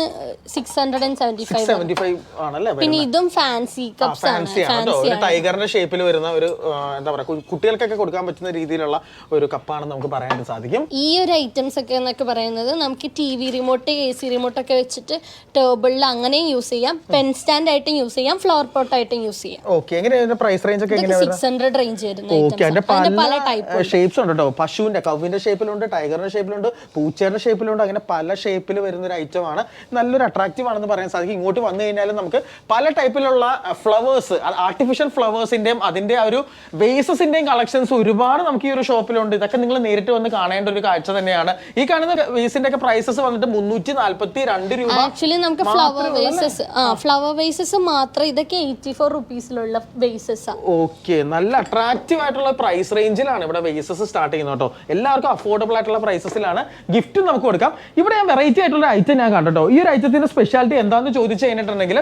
six hundred and seventy five ആണല്ലേ പിന്നെ ഇതും ഫാൻസി കപ്സ് ആണ്. ഫാൻസി ആണ്. ഒരു ടൈഗറിന്റെ ഷേപ്പിൽ വരുന്ന ഒരു എന്താ പറയാ കുട്ടികൾക്കൊക്കെ കൊടുക്കാൻ പറ്റുന്ന രീതിയിലുള്ള ഒരു കപ്പാണെന്ന് നമുക്ക് പറയാൻ സാധിക്കും. ഈ ഒരു ഐറ്റംസ് ഒക്കെ എന്നൊക്കെ പറയുന്നത് നമുക്ക് T V remote A C remote ഒക്കെ വെച്ചിട്ട് ടേബിളിൽ അങ്ങനെയും യൂസ് ചെയ്യാം. പെൻ സ്റ്റാൻഡ് ആയിട്ടും യൂസ് ചെയ്യാം. ഫ്ലോർ പോട്ട് ആയിട്ടും യൂസ് ചെയ്യാം. ഓക്കെ എങ്ങനെയാണ് പ്രൈസ് റേഞ്ച് ഒക്കെ സിക്സ് ഹൺഡ്രഡ് റേഞ്ച് വരുന്ന പല പല ടൈപ്പ് ഷേപ്സ് ഉണ്ട് കേട്ടോ പശുവിന്റെ കവിന്റെ ഷേപ്പിലുണ്ട് ടൈഗറിന്റെ ഷേപ്പിലുണ്ട് പൂച്ചയുടെ ഷേപ്പിലുണ്ട് അങ്ങനെ പല ഷേപ്പിൽ വരുന്ന ഒരു ഐറ്റം ആണ്. നല്ലൊരു അട്രാക്റ്റീവ് ആണെന്ന് പറയാൻ സാധിക്കും. ഇങ്ങോട്ട് വന്നു കഴിഞ്ഞാൽ നമുക്ക് പല ടൈപ്പിലുള്ള ഫ്ലവേഴ്സ് ആർട്ടിഫിഷ്യൽ ഫ്ലവേഴ്സിന്റെയും അതിന്റെ ആ ഒരു വേസസിന്റെയും കളക്ഷൻസ് ഒരുപാട് നമുക്ക് ഈ ഒരു ഷോപ്പിലുണ്ട് ഇതൊക്കെ നിങ്ങൾ നേരിട്ട് വന്ന് കാണേണ്ട ഒരു കാഴ്ച തന്നെയാണ്. ഈ കാണുന്ന വേസിന്റെ ഒക്കെ പ്രൈസസ് വന്നിട്ട് മുന്നൂറ്റി നാല്പത്തി രണ്ട് രൂപ ആക്ച്വലി നമുക്ക് ഫ്ലവർ വേസസ് ആ ഫ്ലവർ വേസസ് മാത്രം. ഇതൊക്കെ എയ്റ്റി ഫോർ റുപ്പീസിലുള്ള വേസസ് ആണ് ഓക്കെ നല്ല അട്രാക്റ്റീവ് ആയിട്ടുള്ള പ്രൈസ് റേഞ്ചിലാണ് ഇവിടെ വേസസ് സ്റ്റാർട്ട് ചെയ്യുന്നത് കേട്ടോ. എല്ലാവർക്കും അഫോർഡബിൾ ആയിട്ടുള്ള പ്രൈസസിലാണ് ഗിഫ്റ്റ് നമുക്ക് കൊടുക്കാം. ഇവിടെ ഞാൻ വെറൈറ്റി ആയിട്ടുള്ള ഐറ്റം ഞാൻ കണ്ടോ ഈ ഒരു ഐറ്റത്തിന്റെ സ്പെഷ്യാലിറ്റി എന്താണെന്ന് ചോദിച്ചു കഴിഞ്ഞിട്ടുണ്ടെങ്കിൽ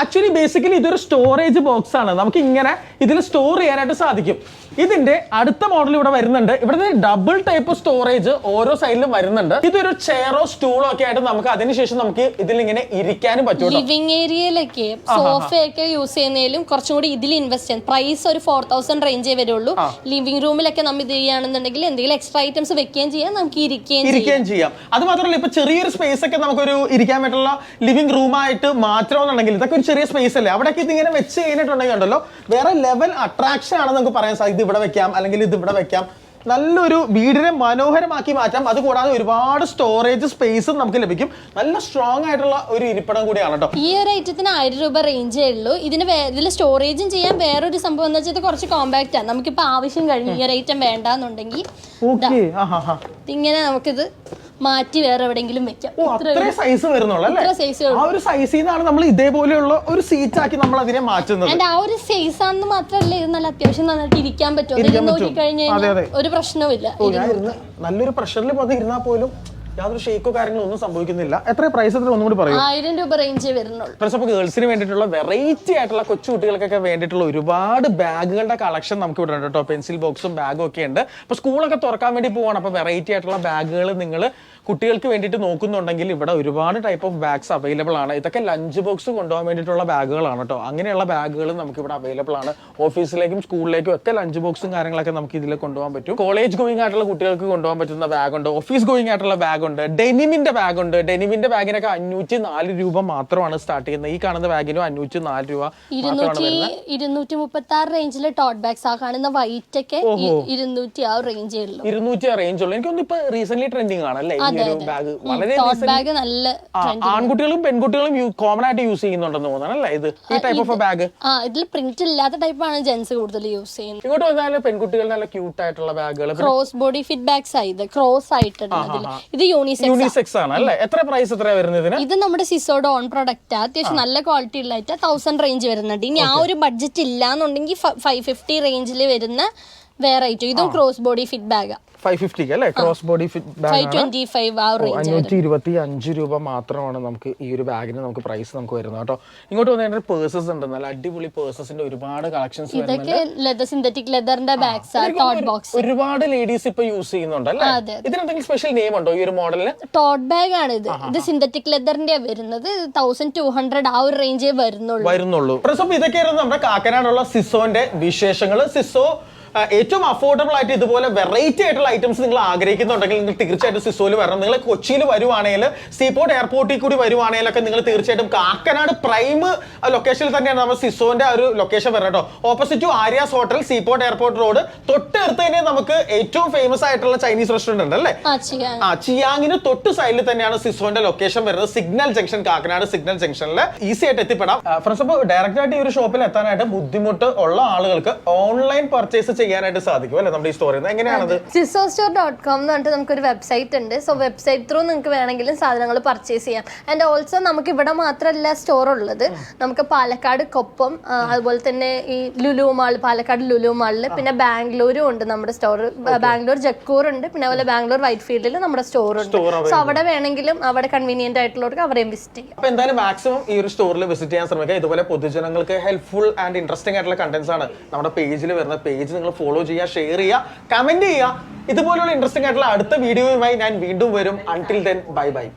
ആക്ച്വലി ബേസിക്കലി ഇതൊരു സ്റ്റോറേജ് ബോക്സ് ആണ്. നമുക്ക് ഇങ്ങനെ ഇതിൽ സ്റ്റോർ ചെയ്യാനായിട്ട് സാധിക്കും. ഇതിന്റെ അടുത്ത മോഡൽ ഇവിടെ വരുന്നുണ്ട്. ഇവിടെ ഡബിൾ ടൈപ്പ് സ്റ്റോറേജ് ഓരോ സൈഡിലും വരുന്നുണ്ട്. ഇതൊരു ചെയറോ സ്റ്റൂളോ ഒക്കെ ആയിട്ട് നമുക്ക് അതിനുശേഷം നമുക്ക് ഇതിൽ ഇങ്ങനെ ഇരിക്കാനും പറ്റും ലിവിംഗ് ഏരിയയിലൊക്കെ സോഫയൊക്കെ യൂസ് ചെയ്യുന്നതിലും കുറച്ചും കൂടി ഇതിൽ ഇൻവെസ്റ്റ് ചെയ്യാൻ പ്രൈസ് ഒരു ഫോർ തൗസൻഡ് റേഞ്ചേ വരുള്ളൂ. ലിവിംഗ് റൂമിലൊക്കെ നമ്മൾ ഇത് ചെയ്യുകയാണെന്നുണ്ടെങ്കിൽ എന്തെങ്കിലും എക്സ്ട്രാ ഐറ്റംസ് വെക്കുകയും ചെയ്യാം നമുക്ക് ഇരിക്കുകയും ചെയ്യാം. അത് മാത്രമല്ല ഇപ്പൊ ചെറിയൊരു സ്പേസ് ഒക്കെ നമുക്കൊരു ഇരിക്കാൻ പറ്റുള്ള ലിവിംഗ് റൂം റൂമായിട്ട് മാറ്റണമെന്നുണ്ടെങ്കിൽ ഇതൊക്കെ ഒരു ചെറിയ സ്പേസ് അല്ലേ? അവിടെയൊക്കെ ഇങ്ങനെ വെച്ച് കഴിഞ്ഞിട്ടുണ്ടെങ്കിൽ ഉണ്ടല്ലോ വേറെ ലെവൽ അട്രാക്ഷൻ ആണെന്ന് നമുക്ക് പറയാൻ സാധിക്കും ഇത് ഇവിടെ വെക്കാം അല്ലെങ്കിൽ ഇത് ഇവിടെ വെക്കാം. നല്ലൊരു വീടിനെ മനോഹരമാക്കി മാറ്റാം. അതുകൂടാതെ ഒരുപാട് സ്റ്റോറേജ് സ്പേസും നമുക്ക് ലഭിക്കും. നല്ല സ്ട്രോങ് ആയിട്ടുള്ള ഒരു ഇരിപ്പിടം കൂടിയാണ് കേട്ടോ. ഈ ഒരു ഐറ്റത്തിന് ആയിരം രൂപ റേഞ്ചേ ഉള്ളൂ. ഇതിന് ഇതിൽ സ്റ്റോറേജും ചെയ്യാൻ വേറൊരു സംഭവം എന്ന് വെച്ചാൽ കുറച്ച് കോമ്പാക്റ്റ് ആണ് നമുക്കിപ്പോൾ ആവശ്യം കഴിഞ്ഞു ഈ ഒരു ഐറ്റം വേണ്ടെന്നുണ്ടെങ്കിൽ ഇങ്ങനെ നമുക്കിത് മാറ്റി വേറെ എവിടെയെങ്കിലും വെക്കാം. ഓ സൈസ് വരുന്നുള്ളൂ സൈസ് ആ ഒരു സൈസിൽ നിന്നാണ് നമ്മൾ ഇതേപോലെയുള്ള ഒരു സീറ്റ് ആക്കി നമ്മൾ അതിനെ മാറ്റുന്നത്. ആൻഡ് ആ ഒരു സൈസ് ആണെന്ന് മാത്രമല്ല ഇത് നല്ല അത്യാവശ്യം നന്നായിട്ട് ഇരിക്കാൻ പറ്റും. അതെ. കഴിഞ്ഞാൽ ഒരു പ്രശ്നവും ഇല്ല നല്ലൊരു പ്രഷറിൽ ഇരുന്നാൽ പോലും യാതൊരു ഷേക്കോ കാര്യങ്ങളോ ഒന്നും സംഭവിക്കുന്നില്ല. എത്ര പ്രൈസ് ഒന്നും കൂടി പറയും. ആയിരം രൂപ റേഞ്ചേ വരുന്നുള്ളൂ. അപ്പോൾ ഗേൾസിന് വേണ്ടിയിട്ടുള്ള വെറൈറ്റി ആയിട്ടുള്ള കൊച്ചു കുട്ടികൾക്കൊക്കെ വേണ്ടിയിട്ടുള്ള ഒരുപാട് ബാഗുകളുടെ കളക്ഷൻ നമുക്ക് ഇവിടെ ഉണ്ട് കേട്ടോ. പെൻസിൽ ബോക്സും ബാഗും ഒക്കെ ഉണ്ട്. അപ്പോൾ സ്കൂളൊക്കെ തുറക്കാൻ വേണ്ടി പോവാണ്. അപ്പോൾ വെറൈറ്റി ആയിട്ടുള്ള ബാഗുകൾ നിങ്ങൾ കുട്ടികൾക്ക് വേണ്ടിയിട്ട് നോക്കുന്നുണ്ടെങ്കിൽ ഇവിടെ ഒരുപാട് ടൈപ്പ് ഓഫ് ബാഗ്സ് അവൈലബിൾ ആണ്. ഇതൊക്കെ ലഞ്ച് ബോക്സ് കൊണ്ടുപോകാൻ വേണ്ടിയിട്ടുള്ള ബാഗുകളാണ് കേട്ടോ. അങ്ങനെയുള്ള ബാഗുകൾ നമുക്ക് ഇവിടെ അവൈലബിൾ ആണ്. ഓഫീസിലേക്കും സ്കൂളിലേക്കും ഒക്കെ ലഞ്ച് ബോക്സും കാര്യങ്ങളൊക്കെ നമുക്ക് ഇതിൽ കൊണ്ടുപോകാൻ പറ്റും. കോളേജ് ഗോയിങ് ആയിട്ടുള്ള കുട്ടികൾക്ക് കൊണ്ടുപോകാൻ പറ്റുന്ന ബാഗുണ്ട് ഓഫീസ് ഗോയിങ് ആയിട്ടുള്ള ബാഗ് ഉണ്ട് ഡെനിമിന്റെ ബാഗ് ഉണ്ട് ഡെനിമിന്റെ ബാഗിനൊക്കെ അഞ്ഞൂറ്റി നാല് രൂപ മാത്രമാണ് സ്റ്റാർട്ട് ചെയ്യുന്നത്. ഈ കാണുന്ന ബാഗിനും അഞ്ഞൂറ്റി നാല് രൂപ ഇരുന്നൂറ്റി മുപ്പത്തി ആറ് റേഞ്ചിലെ ടോട്ട് ബാഗ്സ് ആ കാണുന്ന വൈറ്റ് ഒക്കെ ഇരുന്നൂറ്റി ആ റേഞ്ച് ഉള്ളൂ. ഇരുന്നൂറ്റി റേഞ്ച് ഉള്ളൂ. എനിക്കൊന്നും ഇപ്പൊ റീസെന്റ് ട്രെൻഡിങ് ആണ് അല്ലേ ഈ ഒരു ബാഗ് വളരെ ബാഗ് നല്ല ആ, ആൺകുട്ടികളും പെൺകുട്ടികളും കോമൺ ആയിട്ട് യൂസ് ചെയ്യുന്നുണ്ടെന്ന് തോന്നുന്നു അല്ലേ? ഇത് ഈ ടൈപ്പ് ഓഫ് ബാഗ് ആ ഇതിൽ പ്രിന്റ് ഇല്ലാത്ത ടൈപ്പാണ് ജെൻസ് കൂടുതൽ യൂസ് ചെയ്യുന്നത്. ഇങ്ങോട്ട് വന്നാൽ പെൺകുട്ടികൾ നല്ല ക്യൂട്ട് ആയിട്ടുള്ള ബാഗുകൾ ക്രോസ് ബോഡി ഫിറ്റ് ബാഗ്സ് ആയി ഇത്. ക്രോസ് ആയിട്ടുള്ളതിൽ ഇത് യൂണിസെക്സ് ആണ് അല്ലേ? എത്ര പ്രൈസ് എത്ര വരുന്നത് ഇത് നമ്മുടെ സിസോയുടെ ഓൺ പ്രൊഡക്റ്റ് അത്യാവശ്യം നല്ല ക്വാളിറ്റി ഉള്ള ഐറ്റം തൗസൻഡ് റേഞ്ച് വരുന്നുണ്ട്. ഇനി ആ ഒരു ബഡ്ജറ്റ് ഇല്ലാന്നുണ്ടെങ്കിൽ ഫൈവ് ഫിഫ്റ്റി റേഞ്ചിൽ വരുന്ന വേറെ ഐറ്റം ഇതും cross body fit bag five ഫിഫ്റ്റിക്ക് അല്ലേ? ക്രോസ് ബോഡി ഫിറ്റ് ബാഗ് അഞ്ഞൂറ്റി ഇരുപത്തി അഞ്ച് രൂപ മാത്രമാണ് നമുക്ക് ഈ ഒരു ബാഗിന് നമുക്ക് പ്രൈസ് നമുക്ക് വരുന്നത് കേട്ടോ. ഇങ്ങോട്ട് വന്നു പേഴ്സസ് ഉണ്ട്. നല്ല അടിപൊളി പേഴ്സസിന്റെ ഒരുപാട് കളക്ഷൻസ് ലെതർ സിന്തറ്റിക് ലെതറിന്റെ ബാഗ്സ് ബോക്സ് ഒരുപാട് ലേഡീസ് ഇപ്പൊ യൂസ് ചെയ്യുന്നുണ്ട് അല്ലേ? ഇതിനെന്തെങ്കിലും സ്പെഷ്യൽ നെയിം ഉണ്ടോ ഈ ഒരു മോഡലിന് ടോട്ട് ബാഗ് ആണ് ഇത്. ഇത് സിന്തറ്റിക് ലെതറിന്റെ വരുന്നത്. തൗസൻഡ് ടു ഹൺഡ്രഡ് ആ ഒരു റേഞ്ചേ വരുന്നുള്ളൂ. വരുന്നുള്ളൂ. ഇതൊക്കെ ഇതൊക്കെയായിരുന്നു നമ്മുടെ കാക്കനാടുള്ള സിസോന്റെ വിശേഷങ്ങൾ സിസോ ഏറ്റവും അഫോർഡബിൾ ആയിട്ട് ഇതുപോലെ വെറൈറ്റി ആയിട്ടുള്ള ഐറ്റംസ് നിങ്ങൾ ആഗ്രഹിക്കുന്നുണ്ടെങ്കിൽ നിങ്ങൾ തീർച്ചയായിട്ടും സിസോയിൽ വരണം. നിങ്ങൾ കൊച്ചിയിൽ വരുവാണെങ്കിൽ സീപോർട്ട് എയർപോർട്ടിൽ കൂടി വരുവാണെങ്കിലൊക്കെ നിങ്ങൾ തീർച്ചയായിട്ടും കാക്കനാട് പ്രൈം ലൊക്കേഷനിൽ തന്നെയാണ് നമ്മൾ സിസോന്റെ ആ ഒരു ലൊക്കേഷൻ വരുന്നത് കേട്ടോ. Opposite to Aryas hotel seaport airport road തൊട്ടടുത്ത് തന്നെ നമുക്ക് ഏറ്റവും ഫേമസ് ആയിട്ടുള്ള ചൈനീസ് റെസ്റ്റോറന്റ് ഉണ്ട് അല്ലേ? ആ ചിയാങ്ങിന് തൊട്ട് സൈഡിൽ തന്നെയാണ് സിസോന്റെ ലൊക്കേഷൻ വരുന്നത്. സിഗ്നൽ ജംഗ്ഷൻ കാക്കനാട് സിഗ്നൽ ജംഗ്ഷനിൽ ഈസി ആയിട്ട് എത്തിപ്പെടാം. ഫ്രണ്ട്സ് അപ്പോൾ ഡയറക്റ്റ് ആയിട്ട് ഈ ഒരു ഷോപ്പിൽ എത്താനായിട്ട് ബുദ്ധിമുട്ട് ഉള്ള ആളുകൾക്ക് ഓൺലൈൻ പർച്ചേസ് ചെയ്യാനായിട്ട് സാധിക്കും അല്ലെ നമ്മുടെ ഈ സ്റ്റോറിൽ നിന്ന് എങ്ങനെയാണത്? സിസോ സ്റ്റോർ ഡോട്ട് കോം എന്ന് പറഞ്ഞിട്ട് നമുക്കൊരു വെബ്സൈറ്റ് ഉണ്ട്. സോ വെബ്സൈറ്റ് ത്രൂ നിങ്ങൾക്ക് വേണമെങ്കിലും സാധനങ്ങൾ പർച്ചേസ് ചെയ്യാം. ആൻഡ് ഓൾസോ നമുക്ക് ഇവിടെ മാത്രമല്ല സ്റ്റോർ ഉള്ളത്. നമുക്ക് പാലക്കാട് കൊപ്പം അതുപോലെ തന്നെ ഈ ലുലു മാൾ പാലക്കാട് ലുലു മാളിൽ പിന്നെ ബാംഗ്ലൂരും ഉണ്ട് നമ്മുടെ സ്റ്റോർ ബാംഗ്ലൂർ ജക്കൂർ ഉണ്ട്. പിന്നെ അതുപോലെ ബാംഗ്ലൂർ വൈറ്റ് ഫീൽഡിൽ നമ്മുടെ സ്റ്റോർ ഉണ്ട്. സോ അവിടെ വേണമെങ്കിലും അവിടെ കൺവീനിയന്റ് ആയിട്ടുള്ളവർക്ക് അവിടെയും വിസിറ്റ് ചെയ്യാം. അപ്പൊ എന്തായാലും മാക്സിമം ഈ ഒരു സ്റ്റോറിൽ വിസിറ്റ് ചെയ്യാൻ ശ്രമിക്കുക ഇതുപോലെ പൊതുജനങ്ങൾക്ക് ഹെൽപ്ഫുൾ ആൻഡ് ഇൻട്രസ്റ്റിംഗ് ആയിട്ടുള്ള കണ്ടന്റ്സ് ആണ്. നമ്മുടെ പേജിൽ വരുന്ന പേജ് നിങ്ങൾ ഫോളോ ചെയ്യുക ഷെയർ ചെയ്യുക കമന്റ് ചെയ്യുക. ഇതുപോലുള്ള ഇൻട്രസ്റ്റിംഗ് ആയിട്ടുള്ള അടുത്ത വീഡിയോയുമായി ഞാൻ വീണ്ടും വരും. Until then bye bye